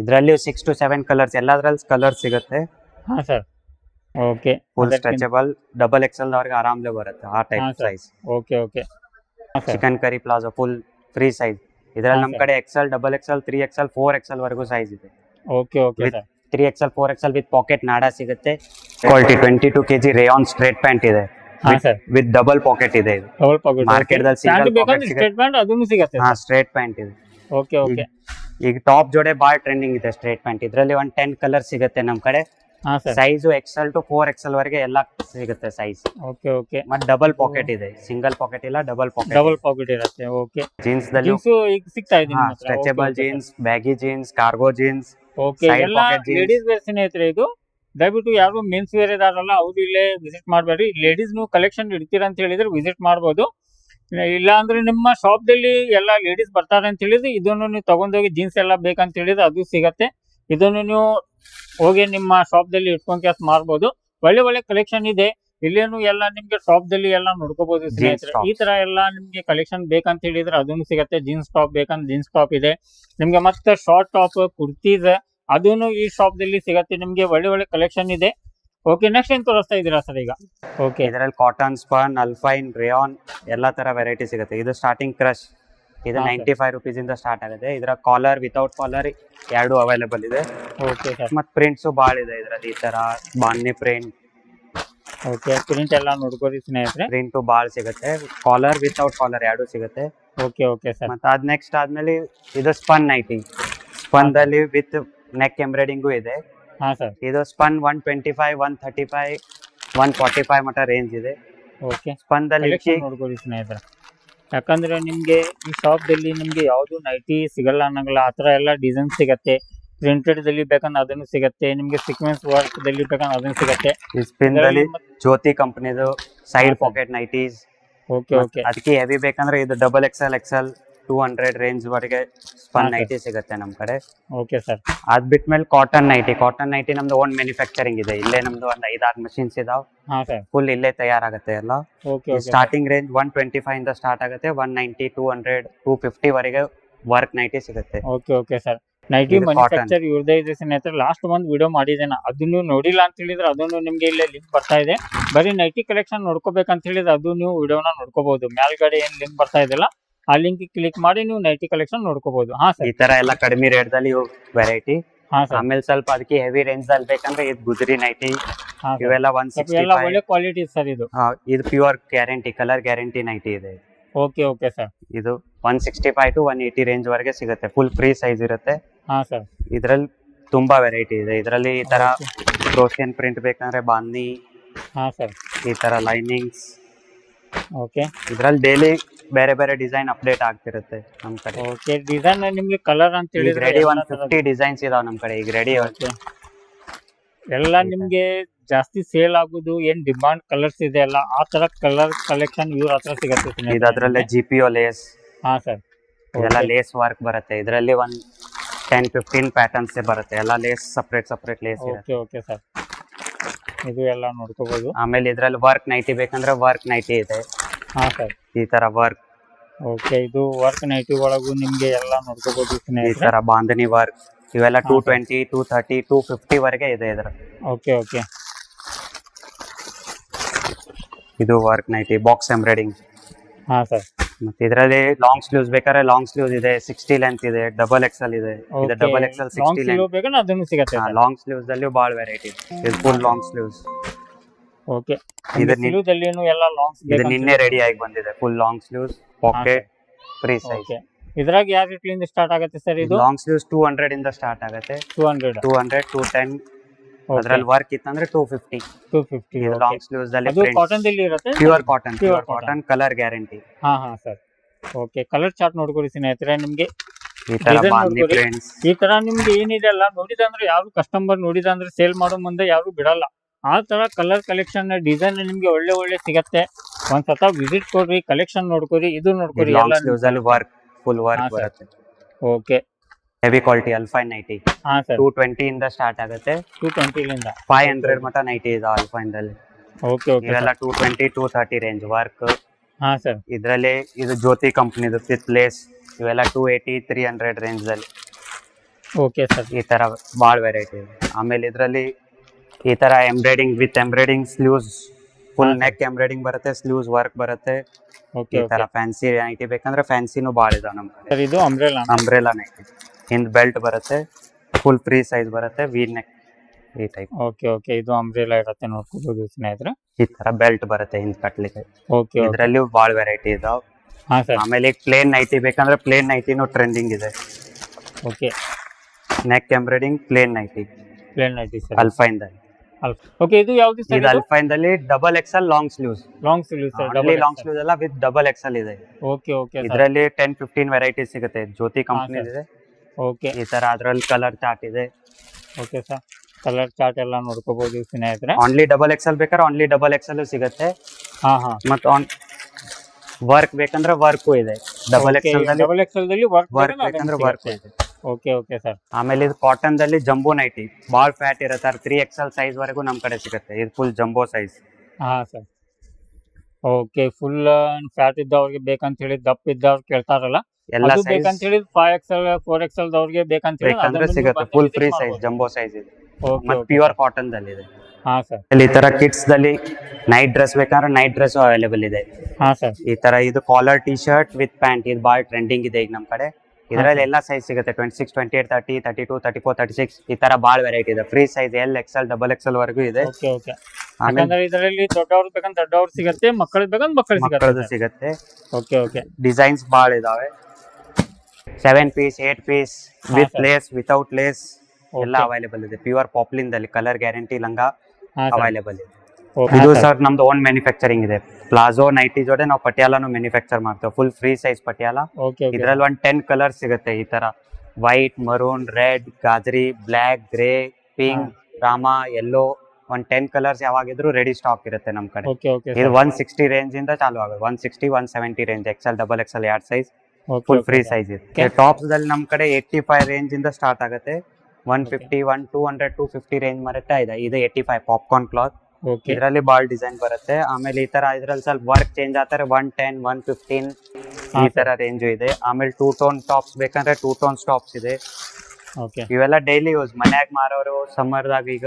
ಇದರಲ್ಲಿ ಸಿಕ್ಸ್ ಟು ಸೆವೆನ್ ಕಲರ್ಸ್ ಎಲ್ಲದ್ರಲ್ಲಿ ಕಲರ್ ಸಿಗುತ್ತೆ. ಹಾ sir. Okay full stretchable double XL ಅವ್ರಿಗೆ ಆರಾಮ್ಲೆ ಬರುತ್ತೆ ಆ type. Size okay okay chikankari palazzo full free size ಇದ್ರಲ್ಲಿ ನಮ್. ಕಡೆ XL double XL three XL four XL ವರೆಗೂ ಸೈಜ್ ಇದೆ. Okay okay three XL four XL with pocket NADA ಸಿಗುತ್ತೆ. Quality twenty two KG rayon straight pant ಇದೆ. ವಿತ್ ಡಬಲ್ ಪಾಕೆಟ್ ಇದೆ ಇದು. ಡಬಲ್ ಪಾಕೆಟ್ ದಲ್ಲಿ ಸಿಗುತ್ತೆ. ಸ್ಟ್ರೇಟ್ ಪ್ಯಾಂಟ್ ಅದನ್ನು ಸಿಗುತ್ತೆ ಹಾ ಸ್ಟ್ರೇಟ್ ಪ್ಯಾಂಟ್ ಇದೆ. ಓಕೆ ಓಕೆ ಈಗ ಟಾಪ್ ಜೋಡೆ ಬಾಳ್ ಟ್ರೆಂಡಿಂಗ್ ಇದೆ ಸ್ಟ್ರೇಟ್ ಪ್ಯಾಂಟ್ ಇದರಲ್ಲಿ ಒಂದ್ ಟೆನ್ ಕಲರ್ ಸಿಗುತ್ತೆ ನಮ್ ಕಡೆ. Size L to four XL ವರೆಗೆ ಎಲ್ಲ ಸಿಗುತ್ತೆ ಸೈಜ್ ಓಕೆ ಓಕೆ ಮತ್ತೆ ಡಬಲ್ ಪಾಕೆಟ್ ಇದೆ. ಸಿಂಗಲ್ ಪಾಕೆಟ್ ಇಲ್ಲ ಡಬಲ್ ಪಾಕೆಟ್ ಡಬಲ್ ಪಾಕೆಟ್ ಇರುತ್ತೆ ಓಕೆ ಜೀನ್ಸ್ ದಲ್ಲಿ ಈಗ ಸಿಗ್ತಾ ಇದೆ stretchable jeans baggy jeans cargo jeans okay ಎಲ್ಲ ಲೇಡೀಸ್ ವೇರ್ ಸ್ನೇಹಿತರೆ ಇದು. ದಯವಿಟ್ಟು ಯಾರು ಮೆನ್ಸ್ ವೇರ್ ಇದಾರಲ್ಲ ಅವ್ರು ಇಲ್ಲೇ ವಿಸಿಟ್ ಮಾಡಬೇಡಿ ಲೇಡೀಸ್ ನೀವು ಕಲೆಕ್ಷನ್ ಇಡ್ತೀರಾ ಅಂತ ಹೇಳಿದ್ರೆ ವಿಸಿಟ್ ಮಾಡ್ಬೋದು. ಇಲ್ಲ ಅಂದ್ರೆ ನಿಮ್ಮ ಶಾಪ್ ದಲ್ಲಿ ಎಲ್ಲ ಲೇಡೀಸ್ ಬರ್ತಾರೆ ಅಂತ ಹೇಳಿದ್ರೆ ಇದನ್ನು ನೀವು ತಗೊಂಡೋಗಿ ಜೀನ್ಸ್ ಎಲ್ಲ ಬೇಕಂತ ಹೇಳಿದ್ರೆ ಅದು ಸಿಗತ್ತೆ. ಇದನ್ನು ನೀವು ಹೋಗಿ ನಿಮ್ಮ ಶಾಪ್ದಲ್ಲಿ ಇಟ್ಕೊಂಡ್ ಕೆಸ್ ಮಾರ್ಬೋದು. ಒಳ್ಳೆ ಒಳ್ಳೆ ಕಲೆಕ್ಷನ್ ಇದೆ. ಇಲ್ಲೇನು ಎಲ್ಲ ನಿಮ್ಗೆ ಶಾಪ್ ದಲ್ಲಿ ಎಲ್ಲ ನೋಡ್ಕೋಬಹುದು ಸ್ನೇಹಿತರೆ. ಈ ತರ ಎಲ್ಲ ನಿಮ್ಗೆ ಕಲೆಕ್ಷನ್ ಬೇಕಂತ ಹೇಳಿದ್ರೆ ಅದನ್ನು ಸಿಗತ್ತೆ. ಜೀನ್ಸ್ ಟಾಪ್ ಬೇಕಂದ್ರೆ ಜೀನ್ಸ್ ಟಾಪ್ ಇದೆ. ನಿಮ್ಗೆ ಮತ್ತೆ ಶಾರ್ಟ್ ಟಾಪ್ ಕುರ್ತೀಸ್ ಅದನ್ನು ಈ ಶಾಪ್ ದಲ್ಲಿ ಸಿಗತ್ತೆ. ನಿಮ್ಗೆ ಒಳ್ಳೆ ಒಳ್ಳೆ ಕಲೆಕ್ಷನ್ ಇದೆ. ಓಕೆ ನೆಕ್ಸ್ಟ್ ಏನ್ ತೋರಿಸ್ತಾ ಇದೀರಾ ಸರ್ ಈಗ? ಓಕೆ ಇದರಲ್ಲಿ ಕಾಟನ್ ಸ್ಪನ್ ಅಲ್ಫೈನ್ ರೇಯಾನ್ ಎಲ್ಲಾ ತರ ವೆರೈಟಿ ಸಿಗುತ್ತೆ. ಇದು ಸ್ಟಾರ್ಟಿಂಗ್ ಕ್ರಶ್ ಇದು. ನೈಂಟಿ ಫೈವ್ ರುಪೀಸ್ ಇಂದ ಸ್ಟಾರ್ಟ್ ಆಗುತ್ತೆ. ಇದರ ಕಾಲರ್ ವಿತೌಟ್ ಕಾಲರ್ ಎರಡು ಅವೈಲೇಬಲ್ ಇದೆ. ಓಕೆ ಸರ್ ಮತ್ತೆ ಪ್ರಿಂಟ್ಸ್ ಭಾಳ ಇದೆ ಇದರಲ್ಲಿ ಈ ತರ ಬಾನ್ನಿ ಪ್ರಿಂಟ್ ಓಕೆ ಪ್ರಿಂಟ್ ಎಲ್ಲ ನೋಡ್ಕೋರಿ ಸ್ನೇಹಿತರೆ. ಪ್ರಿಂಟು ಭಾಳ ಸಿಗುತ್ತೆ. ಕಾಲರ್ ವಿತೌಟ್ ಕಾಲರ್ ಎರಡು ಸಿಗುತ್ತೆ. ಓಕೆ ಓಕೆ ಸರ್ ಮತ್ತೆ ಅದ್ ನೆಕ್ಸ್ಟ್ ಆದ್ಮೇಲೆ ಇದು ಸ್ಪನ್ ನೈಟಿ ಸ್ಪನ್ದಲ್ಲಿ ವಿತ್ ನೆಕ್ ಎಂಬ್ರಾಯ್ಡಿಂಗು ಇದೆ. ಹಾ ಸರ್. ಇದು spun one twenty five one thirty five one forty five ಮಟ್ಟ ರೇಂಜ್ ಇದೆ. ಓಕೆ ಸ್ಪನ್ದಲ್ಲಿ ದಲ್ಲಿ ಕಲೆಕ್ಷನ್ ಸ್ನೇಹಿತರೆ. ಯಾಕಂದ್ರೆ ನಿಮ್ಗೆ ಈ ಶಾಪ್ ದಲ್ಲಿ ನಿಮ್ಗೆ ಯಾವ್ದು ನೈಟಿ ಸಿಗಲ್ಲ ಅನ್ನಂಗಿಲ್ಲ. ಆ ತರ ಎಲ್ಲ ಡಿಸೈನ್ ಸಿಗತ್ತೆ. ಪ್ರಿಂಟೆಡ್ ದಲ್ಲಿ ಬೇಕಂದ್ರೆ ಅದನ್ನು ಸಿಗತ್ತೆ. ನಿಮ್ಗೆ ಸೀಕ್ವೆನ್ಸ್ ವರ್ಕ್ ದಲ್ಲಿ ಬೇಕಂದ್ರೆ ಅದನ್ನು ಸಿಗತ್ತೆ. ಸ್ಪಿನ್ ದಲ್ಲಿ ಜ್ಯೋತಿ ಕಂಪನಿದು side pocket nighties okay okay ಅದಕ್ಕೆ ಹೆವಿ ಬೇಕಂದ್ರೆ ಇದು double X L X XL two hundred range ವರೆಗೆ ಸ್ಪನ್. ನೈಟಿ ಸಿಗುತ್ತೆ ನಮ್ ಕಡೆ. ಓಕೆ ಸರ್ ಅದ್ ಬಿಟ್ಮೇಲೆ ಕಾಟನ್ ನೈಟಿ ಕಾಟನ್ ನೈಟಿ ನಮ್ದು ಓನ್ ಮ್ಯಾನುಫ್ಯಾಕ್ಚರಿಂಗ್ ಇದೆ. ಇಲ್ಲೇ ನಮ್ದು ಒಂದ್ ಐದಾರು ಮಷಿನ್ಸ್ ಇದಾವ್. ಹಾ ಸರ್ ಫುಲ್ ಇಲ್ಲೇ ತಯಾರಾಗುತ್ತೆ ಎಲ್ಲ. Okay starting range one twenty five ಇಂದ ಸ್ಟಾರ್ಟ್ ಆಗುತ್ತೆ. One ninety two hundred two fifty ವರೆಗೆ ವರ್ಕ್ ನೈಟಿ ಸಿಗುತ್ತೆ. Okay okay sir nighty manufacture ಇವ್ರದೇ ಇದೆ ಸ್ನೇಹಿತರೆ ಲಾಸ್ಟ್ ಒಂದು ವಿಡಿಯೋ ಮಾಡಿದ್ದೇನೆ ಅದನ್ನು ನೋಡಿಲ್ಲ ಅಂತ ಹೇಳಿದ್ರೆ ಅದನ್ನು ನಿಮ್ಗೆ ಇಲ್ಲೇ ಲಿಂಕ್ ಬರ್ತಾ ಇದೆ. ಬರೀ ನೈಟಿ ಕಲೆಕ್ಷನ್ ನೋಡ್ಕೋಬೇಕಂತ ಹೇಳಿದ್ರೆ ಅದು ನೀವು ವಿಡಿಯೋನ ನೋಡ್ಕೋಬಹುದು ಮೇಲ್ಗಡೆ ಏನ್ ಲಿಂಕ್ ಬರ್ತಾ ಇದೆಯಲ್ಲ ಆ ಲಿಂಕ್ ಕ್ಲಿಕ್ ಮಾಡಿ ನೀವು ನೈಟಿ ಕಲೆಕ್ಷನ್ ನೋಡ್ಕೋಬಹುದು ಹಾ ಸರ್ ಈ ತರ ಎಲ್ಲ ಕಡಿಮೆ ರೇಟ್ ದಲ್ಲಿ ವೆರೈಟಿ ಹಾ ಸರ್ ಆಮೇಲೆ ಸ್ವಲ್ಪ ಅದಕ್ಕೆ ಹೆವಿ ರೇಂಜ್ ಅಲ್ಲಿ ಬೇಕಂದ್ರೆ ಇದು ಗುಜರಿ ನೈಟಿ ಹಾ ಸರ್ ಇವೆಲ್ಲ ಒನ್ ಸ್ವಲ್ಪ ಸಿಕ್ಸ್ಟಿ ಎಲ್ಲ ಒಳ್ಳೆ ಕ್ವಾಲಿಟಿ ಸರ್ ಇದು. ಇದು pure guarantee colour guarantee nighty ಇದೆ. ಓಕೆ ಓಕೆ ಸರ್ ಇದು one sixty five to one eighty range ವರೆಗೆ ಸಿಗುತ್ತೆ. ಫುಲ್ ಫ್ರೀ ಸೈಜ್ ಇರುತ್ತೆ. ಹಾ ಸರ್ ಇದ್ರಲ್ಲಿ ತುಂಬಾ ವೆರೈಟಿ ಇದೆ. ಇದರಲ್ಲಿ ಈ ತರ ಕ್ರೋಸಿಯನ್ ಪ್ರಿಂಟ್ ಬೇಕಂದ್ರೆ ಬಾಂದಿ ಹಾ ಸರ್ ಈ ತರ ಲೈನಿಂಗ್ಸ್ ಓಕೆ ಇದ್ರಲ್ಲಿ ಡೈಲಿ ಬೇರೆ ಬೇರೆ ಡಿಸೈನ್ ಅಪ್ಡೇಟ್ ಆಗ್ತಿರುತ್ತೆ ನಮ್ ಕಡೆ. ಓಕೆ ಡಿಸೈನ್ ನಿಮ್ಗೆ ಕಲರ್ ಅಂತ ಈಗ ಹೇಳಿದ್ರೆ ರೆಡಿ ಎಲ್ಲ ಒನ್ ತರದ್ದು- ಫಿಫ್ಟಿ ಡಿಸೈನ್ಸ್ ಇದಾವ್ ನಮ್ ಕಡೆ ಈಗ ರೆಡಿ ಓಕೆ. ಎಲ್ಲ ನಿಮ್ಗೆ ಜಾಸ್ತಿ ಸೇಲ್ ಆಗುದು ಏನ್ ಡಿಮಾಂಡ್ ಕಲರ್ಸ್ ಇದೆ ಅಲ್ಲ ಆ ತರ ಕಲರ್ ಕಲೆಕ್ಷನ್ ಇವ್ರ ಹತ್ರ ಸಿಗತ್ತೆ ಸ್ನೇಹಿತರೆ. ಇದು ಅದರಲ್ಲೇ ಜಿ ಪಿ ಒ ಲೇಸ್ ಹಾ ಸರ್. ಇದೆಲ್ಲ ಲೇಸ್ ವರ್ಕ್ ಬರುತ್ತೆ ಇದರಲ್ಲಿ ಒಂದ್ ಟೆನ್ ಫಿಫ್ಟೀನ್ ಪ್ಯಾಟರ್ನ್ಸ್ ಬರುತ್ತೆ ಎಲ್ಲ lace separate separate lace okay okay sir. ಇದು ಎಲ್ಲ ನೋಡ್ಕೋಬಹುದು ಆಮೇಲೆ ಇದ್ರಲ್ಲಿ ವರ್ಕ್ ನೈಟಿ ಬೇಕಂದ್ರೆ ವರ್ಕ್ ನೈಟಿ ಇದೆ. ಹಾ ಸರ್. ಈ ತರ ವರ್ಕ್ ಓಕೆ ಇದು ವರ್ಕ್ ನೈಟಿ ಒಳಗು ನಿಮ್ಗೆ ಎಲ್ಲ ನೋಡ್ಕೋಬಹುದು ಈ ಸ್ನೇಹಿತರೆ ತರ ಬಾಂಧನಿ ವರ್ಕ್ ಇವೆಲ್ಲ two. Twenty two thirty two fifty ವರೆಗೆ ಇದೆ ಇದ್ರ ಓಕೆ ಓಕೆ ಇದು ವರ್ಕ್ ನೈಟಿ ಬಾಕ್ಸ್ ಎಂಬ್ರಾಯ್ಡಿಂಗ್ ಹಾ ಸರ್. ಮತ್ತೆ ಇದರಲ್ಲಿ ಲಾಂಗ್ ಸ್ಲೀವ್ಸ್ ಬೇಕಾದ್ರೆ ಲಾಂಗ್ ಸ್ಲೀವ್ಸ್ ಇದೆ ಸಿಕ್ಸ್ಟಿ ಲೆಂತ್ ಇದೆ ಡಬಲ್ ಎಕ್ಸೆಲ್ ಇದೆ. ಇದು double XL L sixty length ಬೇಕಂದ್ರೆ ಅದನ್ನು ಸಿಗತ್ತೆ ಲಾಂಗ್ ಸ್ಲೀವ್ಸ್ ಅಲ್ಲಿ ಬಹಳ ವೆರೈಟಿ ಇದೆ ಫುಲ್ ಲಾಂಗ್ ಸ್ಲೀವ್ಸ್ ಓಕೆ ಇದು ಸ್ಲೀವ್ ದಲ್ಲಿನೂ ಎಲ್ಲ ಲಾಂಗ್ ಇದು ನಿನ್ನೆ ರೆಡಿ ಆಗಿ ಬಂದಿದೆ. Full long sleeves pocket free size ಇದ್ರಾಗ ಯಾವ ರೇಟ್ಲಿಂದ ಸ್ಟಾರ್ಟ್ ಆಗುತ್ತೆ ಸರ್ ಇದು? ಲಾಂಗ್ ಸ್ಲೀವ್ಸ್ ಟೂ ಹಂಡ್ರೆಡ್ ಇಂದ ಸ್ಟಾರ್ಟ್ ಆಗುತ್ತೆ. Two hundred two hundred two ten ಅದ್ರಲ್ಲಿ ವರ್ಕ್ ಇತ್ತಂದ್ರೆ ಟೂ ಫಿಫ್ಟಿ ಟೂ ಫಿಫ್ಟಿ ಇದು ಲಾಂಗ್ ಸ್ಲೀವ್ಸ್ ಅದು ಕಾಟನ್ ದಲ್ಲಿ ಇರುತ್ತೆ? Pure cotton pure cotton colour guarantee ಹಾ ಹಾ ಸರ್ ಓಕೆ ಕಲರ್ ಚಾರ್ಟ್ ನೋಡ್ಕೊಡಿ ಸ್ನೇಹಿತರೆ ನಿಮ್ಗೆ ಈ ತರ ನಿಮ್ಗೆ ಏನಿದೆ ಅಲ್ಲ ನೋಡಿದಂದ್ರೆ ಯಾರು ಕಸ್ಟಮರ್ ನೋಡಿದಂದ್ರೆ ಸೇಲ್ ಮಾಡೋ ಮುಂದೆ ಯಾರು ಬಿಡಲ್ಲ. ಆ ತರ ಕಲರ್ ಕಲೆಕ್ಷನ್ ಡಿಸೈನ್ ನಿಮಗೆ ಒಳ್ಳೆ ಒಳ್ಳೆ ಸಿಗತ್ತೆ. ಒಂದ್ ಸತ ವಿಸಿಟ್ ಕೊಡ್ರಿ ಕಲೆಕ್ಷನ್ ನೋಡ್ಕೊರಿ ಇದು ನೋಡ್ಕೊರಿ ಎಲ್ಲ ವರ್ಕ್ ಫುಲ್ ವರ್ಕ್ ಬರುತ್ತೆ. Okay heavy quality alpine nighty ಹಾಂ ಸರ್. ಟೂ ಟ್ವೆಂಟಿ ಇಂದ ಸ್ಟಾರ್ಟ್ ಆಗುತ್ತೆ. ಟೂ ಟ್ವೆಂಟಿಲಿಂದ ಫೈವ್ ಹಂಡ್ರೆಡ್ ಮಟ ನೈಟಿ ಇದೆ ಆಲ್ ದಲ್ಲಿ ಓಕೆ ಓಕೆ ಇವೆಲ್ಲ two twenty two thirty range work ಹಾ ಸರ್. ಇದರಲ್ಲಿ ಇದು ಜ್ಯೋತಿ ಕಂಪ್ನಿದು ಫಿತ್ ಪ್ಲೇಸ್ ಇವೆಲ್ಲ ಟೂ ಏಯ್ಟಿ ತ್ರೀ ಹಂಡ್ರೆಡ್ ರೇಂಜಲ್ಲಿ ಓಕೆ ಸರ್ ಈ ಥರ ಭಾಳ ವೆರೈಟಿ ಇದೆ. ಆಮೇಲೆ ಇದರಲ್ಲಿ ಈ ತರ embroidering with embroidering sleeves full neck embroidering ಬರುತ್ತೆ ಸ್ಲೂಸ್ ವರ್ಕ್ ಬರುತ್ತೆ. ಈ ತರ ಫ್ಯಾನ್ಸಿ ನೈಟಿ ಬೇಕಂದ್ರೆ ಫ್ಯಾನ್ಸಿನೂ ಭಾಳ ಇದಾವೆ ನಮ್ಮ ಸರ್ ಇದು ಅಂಬ್ರೆಲಾ ಅಂಬ್ರೆಲಾ ನೈಟಿ ಹಿಂದ್ ಬೆಲ್ಟ್ ಬರುತ್ತೆ ಫುಲ್ ಫ್ರೀ ಸೈಜ್ ಬರುತ್ತೆ ವಿ ನೆಕ್ ಈ ಟೈಪ್ ಓಕೆ ಓಕೆ ಇದು ಅಂಬ್ರೆಲಾ ಇರುತ್ತೆ ನೋಡ್ಕೋಬಹುದು ಸ್ನೇಹಿತರೆ. ಈ ತರ ಬೆಲ್ಟ್ ಬರುತ್ತೆ ಹಿಂದ್ ಕಟ್ಲಿಕ್ಕೆ. ಓಕೆ ಇದ್ರಲ್ಲಿ ಭಾಳ ವೆರೈಟಿ ಇದಾವೆ. ಹಾ ಸರ್. ಆಮೇಲೆ ಈಗ ಪ್ಲೇನ್ ನೈಟಿ ಬೇಕಂದ್ರೆ ಪ್ಲೇನ್ ನೈಟಿನೂ ಟ್ರೆಂಡಿಂಗ್ ಇದೆ. Okay neck embroidering plain nighty plain nighty sir. Alpine ದಲ್ಲಿ ಓಕೆ ಇದು ಯಾವ್ದು ಇದು ಅಲ್ಫೈನ್ ದಲ್ಲಿ double XL long sleeves long sleeves ಅಲ್ಲಿ ಲಾಂಗ್ ಸ್ಲೀವ್ಸ್ ಎಲ್ಲ ವಿತ್ ಡಬಲ್ ಎಕ್ಸೆಲ್ ಇದೆ. ಓಕೆ ಓಕೆ ಇದರಲ್ಲಿ ಟೆನ್ ಫಿಫ್ಟೀನ್ ವೆರೈಟಿ ಸಿಗುತ್ತೆ. ಜ್ಯೋತಿ ಕಂಪನಿ ಇದೆ. ಓಕೆ ಈ ತರ ಅದರಲ್ಲಿ ಕಲರ್ ಚಾರ್ಟ್ ಇದೆ. ಓಕೆ ಸರ್ ಕಲರ್ ಚಾರ್ಟ್ ಎಲ್ಲ ನೋಡ್ಕೋಬಹುದು ಸ್ನೇಹಿತರೆ. ಆನ್ಲಿ ಡಬಲ್ ಎಕ್ಸೆಲ್ ಬೇಕಾದ್ರೆ ಆನ್ಲಿ ಡಬಲ್ ಎಕ್ಸೆಲ್ ಸಿಗುತ್ತೆ. ಹಾ ಹಾ. ಮತ್ತೆ ಆನ್ ವರ್ಕ್ ಬೇಕಂದ್ರೆ ವರ್ಕು ಇದೆ. Double XL double XL work ಬೇಕಂದ್ರೆ ವರ್ಕ್ ಇದೆ. Okay okay sir. ಆಮೇಲೆ ಇದು ಕಾಟನ್ ದಲ್ಲಿ ಜಂಬೋ ನೈಟಿ. ಬಾಲ್ ಫ್ಯಾಟ್ ಇರುತ್ತೆ ತ್ರೀ ಎಕ್ಸ್ ಎಲ್ ಸೈಜ್ ವರೆಗೂ ನಮ್ ಕಡೆ ಸಿಗುತ್ತೆ. ಇದು ಫುಲ್ ಜಂಬೋ ಸೈಜ್ ಹಾ ಸರ್. ಓಕೆ ಫುಲ್ ಫ್ಯಾಟ್ ಇದ್ದವ್ರಿಗೆ ಬೇಕಂತ ಹೇಳಿ ದಪ್ಪ ಇದ್ದವ್ರು ಕೇಳ್ತಾರಲ್ಲ? ಎಲ್ಲ ಬೇಕಂತ ಹೇಳಿ ಫೈವ್ ಎಕ್ಸೆಲ್ ಫೋರ್ ಎಕ್ಸೆಲ್ ದವ್ರಿಗೆ ಬೇಕಂತ ಹೇಳಿ ಸಿಗುತ್ತೆ. Full free size jumbo size ಇದೆ. ಮತ್ತೆ ಪ್ಯೂರ್ ಕಾಟನ್ ದಲ್ಲಿ ಇದೆ. ಹಾ ಸರ್. ಈ ತರ ಕಿಡ್ಸ್ ದಲ್ಲಿ ನೈಟ್ ಡ್ರೆಸ್ ಬೇಕಂದ್ರೆ ನೈಟ್ ಡ್ರೆಸ್ ಅವೈಲೇಬಲ್ ಇದೆ. ಹಾ ಸರ್. ಈ ತರ ಇದು collar T shirt with pant ಇದು ಬಾಳ್ ಟ್ರೆಂಡಿಂಗ್ ಇದೆ ಈಗ ನಮ್ ಕಡೆ. ಇದರಲ್ಲಿ ಎಲ್ಲ ಸೈಜ್ ಸಿಗುತ್ತೆ. Twenty six twenty eight thirty thirty two thirty four thirty six ಈ ತರ ಬಾಳ್ ವೆರೈಟಿ ಇದೆ. Free size L X L double XL ವರೆಗೂ ಇದೆ. Okay okay. ಆಮೇಲೆ ಯಾಕಂದ್ರೆ ಇದರಲ್ಲಿ ದೊಡ್ಡವ್ರು ಬೇಕಂದ್ರೆ ದೊಡ್ಡವ್ರು ಸಿಗುತ್ತೆ ಮಕ್ಕಳು ಬೇಕಂದ್ರೆ ಮಕ್ಕಳು ಮಕ್ಕಳದ್ದು ಸಿಗತ್ತೆ ಸಿಗುತ್ತೆ. Okay okay. ಡಿಸೈನ್ಸ್ ಬಾಳ್ ಇದಾವೆ. Seven piece eight piece with. Lace without lace ಎಲ್ಲ ಅವೈಲೇಬಲ್ ಇದೆ. ಪ್ಯೂರ್ ಪಾಪ್ಲಿಂದಲ್ಲಿ ಕಲರ್ ಗ್ಯಾರಂಟಿ ಲಂಗ ಅವೈಲೇಬಲ್ ಇದೆ. ಇದು ಸರ್ ನಮ್ದು ಓನ್ ಮ್ಯಾನುಫ್ಯಾಕ್ಚರಿಂಗ್ ಇದೆ. ಪ್ಲಾಜೋ ನೈಟಿ ಜೊತೆ ನಾವು ಪಟಿಯಾಲಾನು ಮ್ಯಾನುಫ್ಯಾಕ್ಚರ್ ಮಾಡ್ತೇವೆ. Full free size Patiala. ಇದ್ರಲ್ಲಿ ಒಂದ್ ಟೆನ್ ಕಲರ್ ಸಿಗುತ್ತೆ ಈ ತರ. ವೈಟ್ ಮರೂನ್ ರೆಡ್ ಗಾಜರಿ ಬ್ಲ್ಯಾಕ್ ಗ್ರೇ ಪಿಂಕ್ ರಾಮ ಯೆಲ್ಲೋ ಒಂದ್ ಟೆನ್ ಕಲರ್ಸ್ ಯಾವಾಗಿದ್ರು ರೆಡಿ ಸ್ಟಾಕ್ ಇರುತ್ತೆ ನಮ್ ಕಡೆ. ಇದು ಒನ್ ಸಿಕ್ಸ್ಟಿ ರೇಂಜ್ ಇಂದ ಚಾಲು ಆಗುತ್ತೆ one sixty one seventy range XL double XL ಎರಡು ಸೈಜ್ ಫುಲ್ ಫ್ರೀ ಸೈಜ್ ಇದೆ ಟಾಪ್ಸ್ ದಲ್ಲಿ ನಮ್ ಕಡೆ ಏಯ್ಟಿ ಫೈವ್ ರೇಂಜ್ ಇಂದ ಸ್ಟಾರ್ಟ್ ಆಗುತ್ತೆ. One. Fifty one two hundred two fifty range ಮಾರಾಟ ಇದೆ. ಇದು ಏಯ್ಟಿ ಫೈವ್ ಪಾಪ್ಕಾರ್ನ್ ಕ್ಲಾತ್ ಇದರಲ್ಲಿ ಬಾಲ್ ಡಿಸೈನ್ ಬರುತ್ತೆ. ಆಮೇಲೆ ಈ ತರ ಇದ್ರಲ್ಲಿ ಸ್ವಲ್ಪ ವರ್ಕ್ ಚೇಂಜ್ ಆಗ್ತಾರೆ ಒನ್ ಟೆನ್ ಒನ್ ಫಿಫ್ಟೀನ್ ಈ ತರ ರೇಂಜ್ ಇದೆ. ಆಮೇಲೆ ಟೂ ಟೋನ್ ಟಾಪ್ಸ್ ಬೇಕಂದ್ರೆ ಟೂ ಟೋನ್ ಟಾಪ್ಸ್ ಇದೆ. ಓಕೆ ಇವೆಲ್ಲ ಡೈಲಿ ಯೂಸ್ ಮನ್ಯಾಗ ಮಾರೋರು ಸಮ್ಮರ್ದಾಗ ಈಗ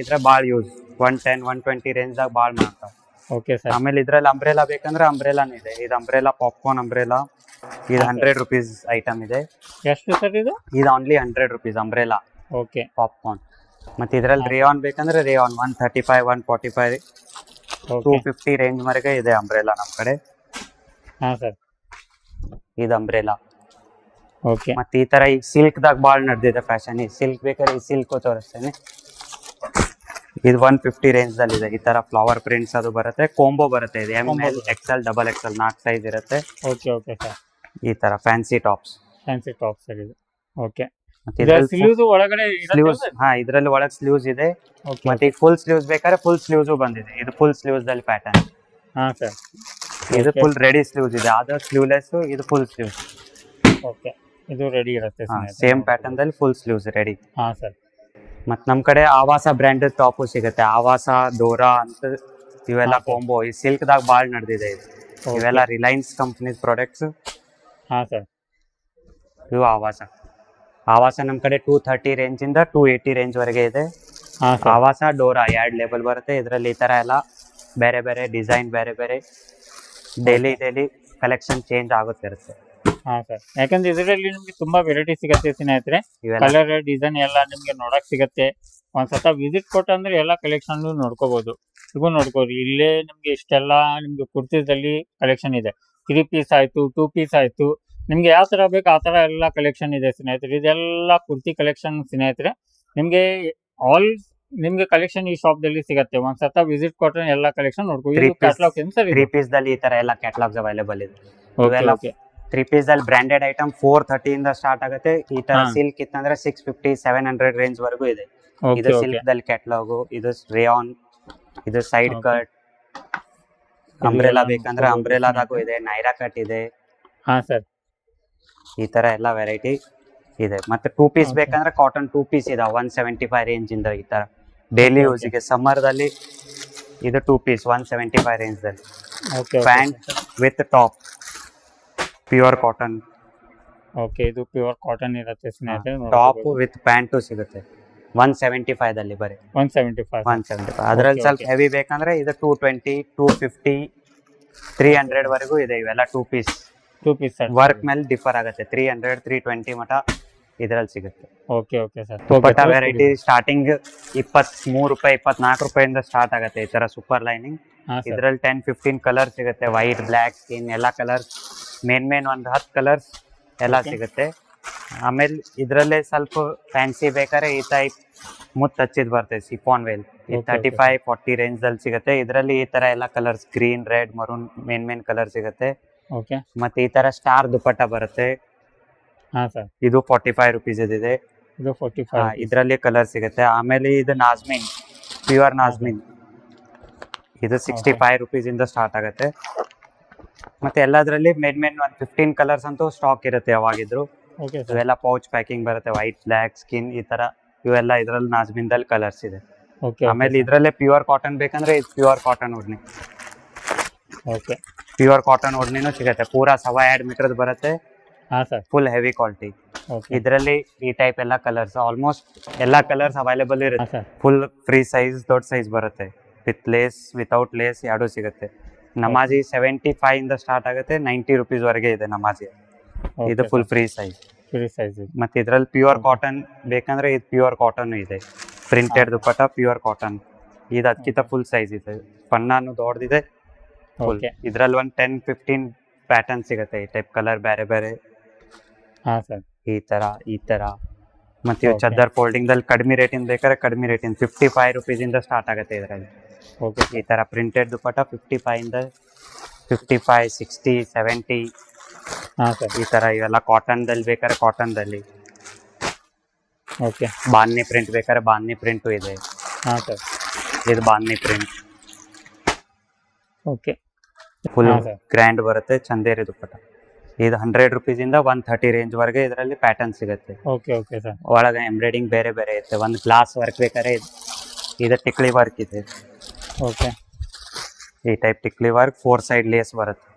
ಇದ್ರೆ ಭಾಳ use one ten one twenty ರೇಂಜ್ದಾಗ ಭಾಳ ಮಾಡ್ತಾರೆ ಓಕೆ ಸರ್ ಆಮೇಲೆ ಇದ್ರಲ್ಲಿ ಅಂಬ್ರೆಲಾ ಬೇಕಂದ್ರೆ ಅಂಬ್ರೆಲಾನು ಇದೆ. ಇದು ಅಂಬ್ರೆಲಾ ಪಾಪ್ಕಾರ್ನ್ ಅಂಬ್ರೆಲಾ ಇದು ಹಂಡ್ರೆಡ್ ರುಪೀಸ್ ಐಟಮ್ ಇದೆ. ಎಷ್ಟು ಸರ್ ಇದು? ಇದು only hundred rupees umbrella okay popcorn ಮತ್ತೆ ಇದ್ರಲ್ಲಿ ರೇಯಾನ್ ಬೇಕಂದ್ರೆ rayon one thirty five one forty five two fifty range ವರೆಗೆ ಇದೆ ಅಂಬ್ರೆಲಾ ನಮ್ಮ ಕಡೆ. ಹಾ ಸರ್. ಇದು ಅಂಬ್ರೆಲಾ ಓಕೆ ಮತ್ತೆ ಈ ತರ ಈಗ ಸಿಲ್ಕ್ ದಾಗ ಭಾಳ ನಡೆದಿದೆ ಫ್ಯಾಷನ್ ಈ ಸಿಲ್ಕ್ ಬೇಕಾದ್ರೆ ಈ ಸಿಲ್ಕ್ ತೋರಿಸ್ತೇನೆ. ಇದು ಒನ್ ಫಿಫ್ಟಿ ರೇಂಜ್ ಅಲ್ಲಿ ಇದೆ ಈ ತರ ಫ್ಲವರ್ ಪ್ರಿಂಟ್ಸ್ ಅದು ಬರುತ್ತೆ. ಕೋಂಬೋ ಬರುತ್ತೆ ಇದು. M X L XL double XL ನಾಲ್ಕು ಸೈಜ್ ಇರುತ್ತೆ. ಓಕೆ ಓಕೆ ಸರ್ ಈ ತರ ಫ್ಯಾನ್ಸಿ ಟಾಪ್ಸ್ ಫ್ಯಾನ್ಸಿ ಟಾಪ್ಸ್ ಇದೆ. ಓಕೆ ಮತ್ತೆ ಸ್ಲೀವ್ಸ್ ಒಳಗಡೆ ಸ್ಲೀವ್ಸ್ ಹಾ ಇದರಲ್ಲಿ ಒಳಗೆ ಸ್ಲೀವ್ಸ್ ಇದೆ. ಮತ್ತೆ ಈಗ ಫುಲ್ ಸ್ಲೀವ್ಸ್ ಬೇಕಾದ್ರೆ ಫುಲ್ ಸ್ಲೀವ್ಸ್ ಬಂದಿದೆ. ಇದು ಫುಲ್ ಸ್ಲೀವ್ಸ್ ಅಲ್ಲಿ ಪ್ಯಾಟರ್ನ್ ಹಾ ಸರ್ ಇದು ಫುಲ್ ರೆಡಿ ಸ್ಲೀವ್ಸ್ ಇದೆ. ಅದು ಸ್ಲೀವ್ಲೆಸ್ ಇದು ಫುಲ್ ಸ್ಲೀವ್ಸ್ ಓಕೆ ಇದು ರೆಡಿ ಇರುತ್ತೆ ಸೇಮ್ ಪ್ಯಾಟರ್ನ್ ದಲ್ಲಿ ಫುಲ್ ಸ್ಲೀವ್ಸ್ ರೆಡಿ ಹಾ ಸರ್ ಮತ್ತೆ ನಮ್ಮ ಕಡೆ ಆವಾಸ ಬ್ರ್ಯಾಂಡ್ ಟಾಪು ಸಿಗುತ್ತೆ. ಆವಾಸ ದೋರಾ ಅಂತ ಇವೆಲ್ಲ. ಕಾಂಬೋ ಈ ಸಿಲ್ಕ್ ದಾಗ ಬಾಳ್ ನಡೆದಿದೆ ಇದು. ಇವೆಲ್ಲ ರಿಲಯನ್ಸ್ ಕಂಪ್ನಿ ಪ್ರಾಡಕ್ಟ್ಸ್ ಹಾ ಸರ್ ಇವು ಆವಾಸ. ಆವಾಸ ನಮ್ ಕಡೆ ಟೂ ಥರ್ಟಿ ರೇಂಜ್ ಇಂದ ಟೂ ಏಯ್ಟಿ ರೇಂಜ್ ವರೆಗೆ ಇದೆ. ಆವಾಸ ಡೋರಾ ಎರಡು ಲೇಬಲ್ ಬರುತ್ತೆ. ಇದರಲ್ಲಿ ಈ ತರ ಎಲ್ಲ ಬೇರೆ ಬೇರೆ ಡಿಸೈನ್ ಬೇರೆ ಬೇರೆ ಡೈಲಿ ಡೈಲಿ ಕಲೆಕ್ಷನ್ ಚೇಂಜ್ ಆಗುತ್ತಿರುತ್ತೆ ಹಾ ಸರ್ ಯಾಕಂದ್ರೆ ಇದರಲ್ಲಿ ನಿಮ್ಗೆ ತುಂಬಾ ವೆರೈಟಿ ಸಿಗತ್ತೆ ಸ್ನೇಹಿತರೆ. ಕಲರ್ ಡಿಸೈನ್ ಎಲ್ಲ ನಿಮ್ಗೆ ನೋಡಕ್ ಸಿಗತ್ತೆ. ಒಂದ್ಸತ ವಿಸಿಟ್ ಕೊಟ್ಟಂದ್ರೆ ಎಲ್ಲ ಕಲೆಕ್ಷನ್ ನೋಡ್ಕೋಬಹುದು ಇವು ನೋಡ್ಕೋರಿ ಇಲ್ಲೇ ನಿಮ್ಗೆ ಇಷ್ಟೆಲ್ಲ ನಿಮ್ಗೆ ಕುರ್ತಿದಲ್ಲಿ ಕಲೆಕ್ಷನ್ ಇದೆ. ತ್ರೀ ಪೀಸ್ ಆಯ್ತು ಟೂ ಪೀಸ್ ಆಯ್ತು. ನಿಮ್ಗೆ ಯಾವ ತರ ಬೇಕು ಆ ತರ ಎಲ್ಲ ಕಲೆಕ್ಷನ್ ಇದೆ ಸ್ನೇಹಿತರೆ. ಇದೆಲ್ಲ ಕುರ್ತಿ ಕಲೆಕ್ಷನ್ ಸ್ನೇಹಿತರೆ. ನಿಮ್ಗೆ ಆಲ್ ನಿಮ್ಗೆ ಕಲೆಕ್ಷನ್ ಈ ಶಾಪ್ ದಲ್ಲಿ ಸಿಗತ್ತೆ. ಒಂದ್ಸತ ವಿಸಿಟ್ ಕೊಟ್ರೆ ಎಲ್ಲ ಕಲೆಕ್ಷನ್ ನೋಡ್ಕೊಳ್ಳಿ ಕ್ಯಾಟ್ಲಾಗ್ ತ್ರೀ ಪೀಸ್ ದಲ್ಲಿ ಈ ತರ ಎಲ್ಲ ಕ್ಯಾಟಲಾಗ್ಸ್ ಅವೈಲೇಬಲ್ ಇದೆ. ತ್ರೀ ಪೀಸ್ ಅಲ್ಲಿ ಬ್ರಾಂಡೆಡ್ ಐಟಮ್ ಫೋರ್ ಥರ್ಟಿ ಇಂದ ಸ್ಟಾರ್ಟ್ ಆಗುತ್ತೆ. ಈ ತರ. ಸಿಲ್ಕ್ ಇತ್ತಂದ್ರೆ six fifty seven hundred range ವರೆಗೂ ಇದೆ. ಇದು ಸಿಲ್ಕ್ ದಲ್ಲಿ ಕ್ಯಾಟ್ಲಾಗು ಇದು ರೇಯಾನ್ ಇದು ಸೈಡ್ ಕಟ್ ಅಂಬ್ರೆಲಾ ಬೇಕಂದ್ರೆ ಅಂಬ್ರೆಲಾದಾಗೂ ಇದೆ ನೈರಾ ಕಟ್ ಇದೆ. ಹಾ ಸರ್ ಈ ತರ ಎಲ್ಲ ವೆರೈಟಿ ಇದೆ. ಮತ್ತೆ ಟೂ ಪೀಸ್. ಬೇಕಂದ್ರೆ ಕಾಟನ್ ಟೂ ಪೀಸ್ ಇದೆ ಒನ್ ಸೆವೆಂಟಿ ಫೈವ್ ರೇಂಜ್ ಇಂದ ಈ ತರ. ಡೈಲಿ ಯೂಸಿಗೆ ಸಮ್ಮರ್ ದಲ್ಲಿ ಇದು two piece one seventy five range ದಲ್ಲಿ okay pant with top pure cotton okay ಇದು ಪ್ಯೂರ್ ಕಾಟನ್ ಇರುತ್ತೆ ಸ್ನೇಹಿತರೆ ಟಾಪ್ ವಿತ್ ಪ್ಯಾಂಟು ಸಿಗುತ್ತೆ. ಒನ್ ಸೆವೆಂಟಿ ಫೈವ್ ದಲ್ಲಿ ಬರೀ. One seventy five one seventy five ಅದರಲ್ಲಿ ಸ್ವಲ್ಪ ಹೆವಿ ಬೇಕಂದ್ರೆ ಇದು two twenty two fifty three hundred ವರೆಗೂ ಇದೆ ಇವೆಲ್ಲ two piece two piece work ಮೇಲೆ ಡಿಫರ್ ಆಗುತ್ತೆ. ತ್ರೀ ಹಂಡ್ರೆಡ್ ತ್ರೀ ಟ್ವೆಂಟಿ ಮಟ ಇದ್ರಲ್ಲಿ ಸಿಗುತ್ತೆ. Okay okay sir dupatta variety starting ಇಪ್ಪತ್ತ್ ಮೂರು ರೂಪಾಯಿ ಇಪ್ಪತ್ನಾಲ್ಕು ರೂಪಾಯಿಂದ ಸ್ಟಾರ್ಟ್ ಆಗುತ್ತೆ ಈ ತರ ಸೂಪರ್ ಲೈನಿಂಗ್ ಸರ್ ಇದ್ರಲ್ಲಿ ಟೆನ್ ಫಿಫ್ಟೀನ್ ಕಲರ್ ಸಿಗುತ್ತೆ. ವೈಟ್ ಬ್ಲ್ಯಾಕ್ ಸ್ಕಿನ್ ಎಲ್ಲ ಕಲರ್ಸ್ ಮೇನ್ ಮೇನ್ ಒಂದು ಹತ್ತು ಕಲರ್ಸ್ ಎಲ್ಲ ಸಿಗುತ್ತೆ. ಆಮೇಲೆ ಇದ್ರಲ್ಲೇ ಸ್ವಲ್ಪ ಫ್ಯಾನ್ಸಿ ಬೇಕಾದ್ರೆ ಈ ಟೈಪ್ ಮುತ್ ಹಚ್ಚಿದ್ ಬರ್ತದೆ ಸಿಫಾನ್ ವೇಲ್ ಈ ತರ್ಟಿ ಫೈವ್ ಫಾರ್ಟಿ ರೇಂಜ್ ದಲ್ಲಿ ಸಿಗುತ್ತೆ. ಇದರಲ್ಲಿ ಈ ತರ ಎಲ್ಲ colours green red maroon main main colour ಸಿಗುತ್ತೆ. ಓಕೆ ಮತ್ತೆ ಈ ತರ ಸ್ಟಾರ್ ದುಪ್ಪಟ್ಟ ಬರುತ್ತೆ. ಹಾ ಸರ್ ಇದು ಫಾರ್ಟಿ ಫೈವ್ ರುಪೀಸ್ ಇದೆ ಇದು ಫೋರ್ಟಿ ಫೈವ್ ಇದ್ರಲ್ಲಿ ಕಲರ್ ಸಿಗುತ್ತೆ. ಆಮೇಲೆ ಇದು ನಾಜ್ಮಿನ್ ಪ್ಯೂರ್ ನಾಜ್ಮಿನ್ ಇದು ಸಿಕ್ಸ್ಟಿ ಫೈವ್ ರುಪೀಸ್ ಇಂದ ಸ್ಟಾರ್ಟ್ ಆಗುತ್ತೆ. ಮತ್ತೆ ಎಲ್ಲದರಲ್ಲಿ ಮೇನ್ ಮೇನ್ ಒಂದು ಫಿಫ್ಟೀನ್ ಕಲರ್ಸ್ ಅಂತೂ ಸ್ಟಾಕ್ ಇರುತ್ತೆ ಯಾವಾಗಿದ್ರು. ಓಕೆ ಸರ್ ಇವೆಲ್ಲ ಪೌಚ್ ಪ್ಯಾಕಿಂಗ್ ಬರುತ್ತೆ ವೈಟ್ ಬ್ಲ್ಯಾಕ್ ಸ್ಕಿನ್ ಈ ತರ. ಇವೆಲ್ಲ ಇದ್ರಲ್ಲಿ ನಾಜ್ಮಿನ್ದಲ್ಲಿ ಕಲರ್ಸ್ ಇದೆ. ಓಕೆ ಆಮೇಲೆ ಇದ್ರಲ್ಲೇ ಪ್ಯೂರ್ ಕಾಟನ್ ಬೇಕಂದ್ರೆ ಇದು ಪ್ಯೂರ್ ಕಾಟನ್ ಓಡ್ನಿ ಓಕೆ ಪ್ಯೂರ್ ಕಾಟನ್ ಓಡ್ನಿನೂ ಸಿಗುತ್ತೆ. ಪೂರಾ ಸವಾ ಎರಡು ಮೀಟರ್ದು ಬರುತ್ತೆ. ಹಾಂ ಸರ್. ಫುಲ್ ಹೆವಿ ಕ್ವಾಲಿಟಿ ಇದರಲ್ಲಿ ಈ ಟೈಪ್ ಎಲ್ಲ ಕಲರ್ಸ್ ಆಲ್ಮೋಸ್ಟ್ ಎಲ್ಲ ಕಲರ್ಸ್ ಅವೈಲೇಬಲ್ ಇರುತ್ತೆ. ಫುಲ್ ಫ್ರೀ ಸೈಜ್ ದೊಡ್ಡ ಸೈಜ್ ಬರುತ್ತೆ. ವಿತ್ ಲೇಸ್ ವಿತೌಟ್ ಲೇಸ್ ಎರಡೂ ಸಿಗುತ್ತೆ. ನಮಾಜಿ ಸೆವೆಂಟಿ ಫೈವ್ ಇಂದ ಸ್ಟಾರ್ಟ್ ಆಗುತ್ತೆ. ನೈಂಟಿ ರುಪೀಸ್ ವರೆಗೆ ಇದೆ ನಮಾಜಿ. ಇದು full free size free size ಮತ್ತೆ ಇದ್ರಲ್ಲಿ ಪ್ಯೂರ್ ಕಾಟನ್ ಬೇಕಂದ್ರೆ ಇದು ಪ್ಯೂರ್ ಕಾಟನ್ ಇದೆ. ಪ್ರಿಂಟೆಡ್ ದುಪ್ಪಟ್ಟ ಪ್ಯೂರ್ ಕಾಟನ್ ಇದು ಅದಕ್ಕಿಂತ ಫುಲ್ ಸೈಜ್ ಇದೆ. ಪನ್ನಾನು ದೊಡ್ಡದಿದೆ. ಇದ್ರಲ್ಲಿ ಒಂದು ಟೆನ್ ಫಿಫ್ಟೀನ್ ಪ್ಯಾಟರ್ನ್ ಸಿಗುತ್ತೆ. ಈ ಟೈಪ್ ಕಲರ್ ಬೇರೆ ಬೇರೆ ಹಾಂ ಸರ್. ಈ ತರ ಈ ತರ. ಮತ್ತೆ ಇವು. ಚದ್ದರ್ ಫೋಲ್ಡಿಂಗ್ ದಲ್ಲಿ ಕಡಿಮೆ ರೇಟಿಂದ ಬೇಕಾದ್ರೆ ಕಡಿಮೆ ರೇಟಿಂದ ಫಿಫ್ಟಿ ಫೈವ್ ರುಪೀಸ್ ಇಂದ ಸ್ಟಾರ್ಟ್ ಆಗುತ್ತೆ ಇದರಲ್ಲಿ. ಓಕೆ ಈ ತರ ಪ್ರಿಂಟೆಡ್ ದುಪ್ಪಟ್ಟ ಫಿಫ್ಟಿ ಫೈವ್ ಇಂದ ಫಿಫ್ಟಿ ಫೈವ್ ಸಿಕ್ಸ್ಟಿ ಸೆವೆಂಟಿ ಹಾಂ ಸರ್. ಈ ತರ ಇವೆಲ್ಲ ಕಾಟನ್ ದಲ್ಲಿ ಬೇಕಾದ್ರೆ ಕಾಟನ್ ದಲ್ಲಿ. ಓಕೆ ಬಾನ್ನಿ ಪ್ರಿಂಟ್ ಬೇಕಾದ್ರೆ ಬಾನ್ನಿ ಪ್ರಿಂಟು ಇದೆ. ಹಾಂ ಸರ್. ಇದು ಬಾನ್ನಿ ಪ್ರಿಂಟ್ ಓಕೆ ಫುಲ್ ಗ್ರ್ಯಾಂಡ್ ಬರುತ್ತೆ ಚಂದೇರಿ ದುಪ್ಪಟ್ಟ ಇದು ಹಂಡ್ರೆಡ್ ರುಪೀಸ್ ಇಂದ ಒನ್ ಥರ್ಟಿ ರೇಂಜ್ ವರೆಗೆ ಇದರಲ್ಲಿ ಪ್ಯಾಟರ್ನ್ ಸಿಗುತ್ತೆ. ಓಕೆ ಓಕೆ ಸರ್ ಒಳಗೆ ಎಂಬ್ರಾಯ್ಡಿಂಗ್ ಬೇರೆ ಬೇರೆ ಇರುತ್ತೆ. ಒಂದು ಗ್ಲಾಸ್ ವರ್ಕ್ ಬೇಕಾದ್ರೆ ಇದು- ಇದು ಟಿಕ್ಲಿ ವರ್ಕ್ ಇದೆ. ಓಕೆ ಈ ಟೈಪ್ ಟಿಕ್ಲಿ ವರ್ಕ್ ಫೋರ್ ಸೈಡ್ ಲೇಸ್ ಬರುತ್ತೆ.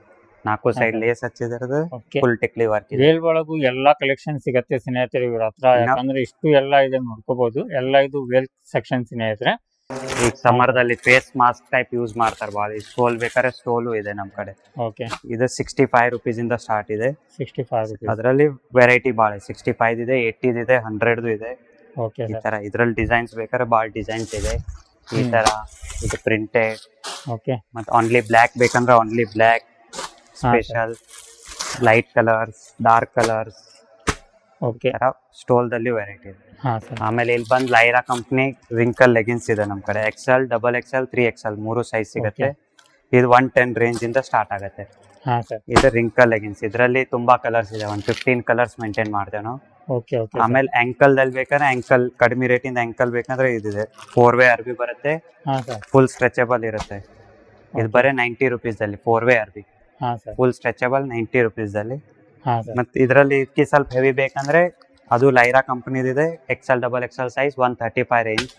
ನಾಲ್ಕು ಸೈಡ್. ಲೇಸ್ ಹಚ್ಚಿದ್ರದ್ದು ಫುಲ್ ಟಿಕ್ಲಿ ವರ್ಕ್ ಇದೆ. ವೇಲ್ ಒಳಗೂ ಎಲ್ಲಾ ಕಲೆಕ್ಷನ್ ಸಿಗುತ್ತೆ ಸ್ನೇಹಿತರೆ ಇವ್ರ ಹತ್ರ. ಯಾಕಂದ್ರೆ ಇಷ್ಟು ಎಲ್ಲ ಇದೆ ನೋಡ್ಕೋಬಹುದು ಎಲ್ಲ ಇದು ವೇಲ್ ಸೆಕ್ಷನ್ ಸ್ನೇಹಿತರೆ. ಈಗ ಸಮ್ಮರ್ದಲ್ಲಿ ಫೇಸ್ ಮಾಸ್ಕ್ ಟೈಪ್ ಯೂಸ್ ಮಾಡ್ತಾರೆ ಈ ಸ್ಟೋಲ್ ಬೇಕಾದ್ರೆ ಸ್ಟೋಲು ಇದೆ ನಮ್ಮ ಕಡೆ. ಓಕೆ ಇದು ಸಿಕ್ಸ್ಟಿ ಫೈವ್ ರುಪೀಸ್ ಇಂದ ಸ್ಟಾರ್ಟ್ ಇದೆ. ಸಿಕ್ಸ್ಟಿ ಫೈವ್ ಅದರಲ್ಲಿ ವೆರೈಟಿ ಬಾಳೆ ಸಿಕ್ಸ್ಟಿ ಫೈವ್ ಇದೆ ಏಯ್ಟಿದ್ ಇದೆ ಹಂಡ್ರೆಡ್ದು ಇದೆ. ಓಕೆ ಈ ತರ ಇದ್ರಲ್ಲಿ ಡಿಸೈನ್ಸ್ ಬೇಕಾದ್ರೆ ಭಾಳ ಡಿಸೈನ್ಸ್ ಇದೆ. ಈ. ತರ ಇದು ಪ್ರಿಂಟೆಡ್ ಓಕೆ ಮತ್ತೆ ಓನ್ಲಿ ಬ್ಲ್ಯಾಕ್ ಬೇಕಂದ್ರೆ only black special light colours dark colours okay ತರ ಸ್ಟೋಲ್ದಲ್ಲಿ ವೆರೈಟಿ ಇದೆ. ಹಾ ಸರ್. ಆಮೇಲೆ ಇಲ್ಲಿ ಬಂದು ಲೈರಾ ಕಂಪ್ನಿ ರಿಂಕಲ್ ಲೆಗಿನ್ಸ್ ಇದೆ ನಮ್ಮ ಕಡೆ. XL double XL three XL ಮೂರು ಸೈಜ್ ಸಿಗುತ್ತೆ. ಇದು ಒನ್ ಟೆನ್ ರೇಂಜ್ ಇಂದ ಸ್ಟಾರ್ಟ್ ಆಗುತ್ತೆ. ಹಾ ಸರ್. ಇದು ರಿಂಕಲ್ ಲೆಗಿನ್ಸ್ ಇದರಲ್ಲಿ ತುಂಬಾ ಕಲರ್ಸ್ ಇದೆ. ಒಂದು ಫಿಫ್ಟೀನ್ ಕಲರ್ಸ್ ಮೇಂಟೈನ್ ಮಾಡ್ತೇವೆ ನಾವು ಓಕೆ ಓಕೆ ಆಮೇಲೆ ಆಂಕಲ್ ದಲ್ಲಿ ಬೇಕಾದ್ರೆ ಆಂಕಲ್ ಕಡಿಮೆ ರೇಟಿಂದ ಆಂಕಲ್ ಬೇಕಂದ್ರೆ ಇದಿದೆ. ಫೋರ್ ವೇ ಅರ್ಬಿ ಬರುತ್ತೆ. ಹಾ ಸರ್. ಫುಲ್ ಸ್ಟ್ರೆಚಬಲ್ ಇರುತ್ತೆ. ಇದು ಬರೇ ನೈಂಟಿ ರುಪೀಸ್ ಅಲ್ಲಿ ಫೋರ್ ವೇ ಅರ್ಬಿ ಹಾ sir. Full stretchable ninety rupees ಅಲ್ಲಿ. ಹಾ ಸರ್ ಮತ್ತೆ ಇದರಲ್ಲಿ ಇದಕ್ಕೆ ಸ್ವಲ್ಪ ಹೆವಿ ಬೇಕಂದ್ರೆ ಅದು Lyra ಕಂಪನಿದಿದೆ XL double XL size one thirty five range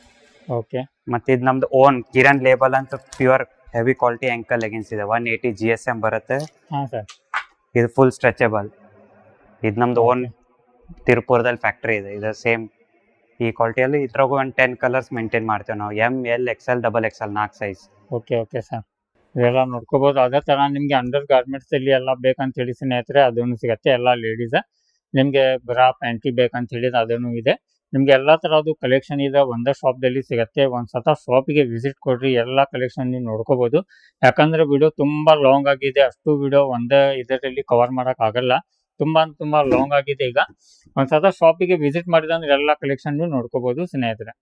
okay ಮತ್ತೆ ಇದು ನಮ್ದು ಓನ್ ಕಿರಣ್ ಲೇಬಲ್ ಅಂತ pure heavy quality ankle leggings ಇದೆ. One eighty G S M ಬರುತ್ತೆ. ಹಾ ಸರ್ ಇದು ಫುಲ್ ಸ್ಟ್ರೆಚಬಲ್ ಇದು ನಮ್ದು ಓನ್ ತಿರುಪುರದಲ್ಲಿ ಫ್ಯಾಕ್ಟ್ರಿ ಇದೆ. ಇದು ಸೇಮ್ ಈ ಕ್ವಾಲಿಟಿಯಲ್ಲಿ ಇದ್ರಾಗೂ ಒಂದು ಟೆನ್ ಕಲರ್ಸ್ ಮೇಂಟೈನ್ ಮಾಡ್ತೇವೆ ನಾವು. M L X L double X L ನಾಲ್ಕು ಸೈಜ್ ಓಕೆ ಓಕೆ ಸರ್ ಇವೆಲ್ಲ ನೋಡ್ಕೋಬಹುದು ಅದೇ ತರ ನಿಮ್ಗೆ ಅಂಡರ್ ಗಾರ್ಮೆಂಟ್ಸ್ ಅಲ್ಲಿ ಎಲ್ಲ ಬೇಕಂತ ಹೇಳಿ ಸ್ನೇಹಿತರೆ, ಅದನ್ನು ಸಿಗತ್ತೆ. ಎಲ್ಲ ಲೇಡೀಸ್ ನಿಮ್ಗೆ ಬ್ರಾ ಪ್ಯಾಂಟಿ ಬೇಕಂತ ಹೇಳಿದ ಅದನ್ನು ಇದೆ. ನಿಮ್ಗೆ ಎಲ್ಲಾ ತರದ್ದು ಕಲೆಕ್ಷನ್ ಇದೆ. ಒಂದೇ ಶಾಪ್ ದಲ್ಲಿ ಸಿಗತ್ತೆ. ಒಂದ್ ಸತ ಶಾಪಿಗೆ ವಿಸಿಟ್ ಕೊಡ್ರಿ. ಎಲ್ಲಾ ಕಲೆಕ್ಷನ್ ನೀವು ನೋಡ್ಕೋಬಹುದು ಯಾಕಂದ್ರೆ ವಿಡಿಯೋ ತುಂಬಾ ಲಾಂಗ್ ಆಗಿದೆ. ಅಷ್ಟು ವಿಡಿಯೋ ಒಂದೇ ಇದರಲ್ಲಿ ಕವರ್ ಮಾಡಕ್ ಆಗಲ್ಲ. ತುಂಬಾ ತುಂಬಾ ಲಾಂಗ್ ಆಗಿದೆ ಈಗ. ಒಂದ್ ಸತ ಶಾಪಿಗೆ ವಿಸಿಟ್ ಮಾಡಿದ್ರೆ ಎಲ್ಲ ಕಲೆಕ್ಷನ್ ನೀವು ನೋಡ್ಕೋಬಹುದು ಸ್ನೇಹಿತರೆ.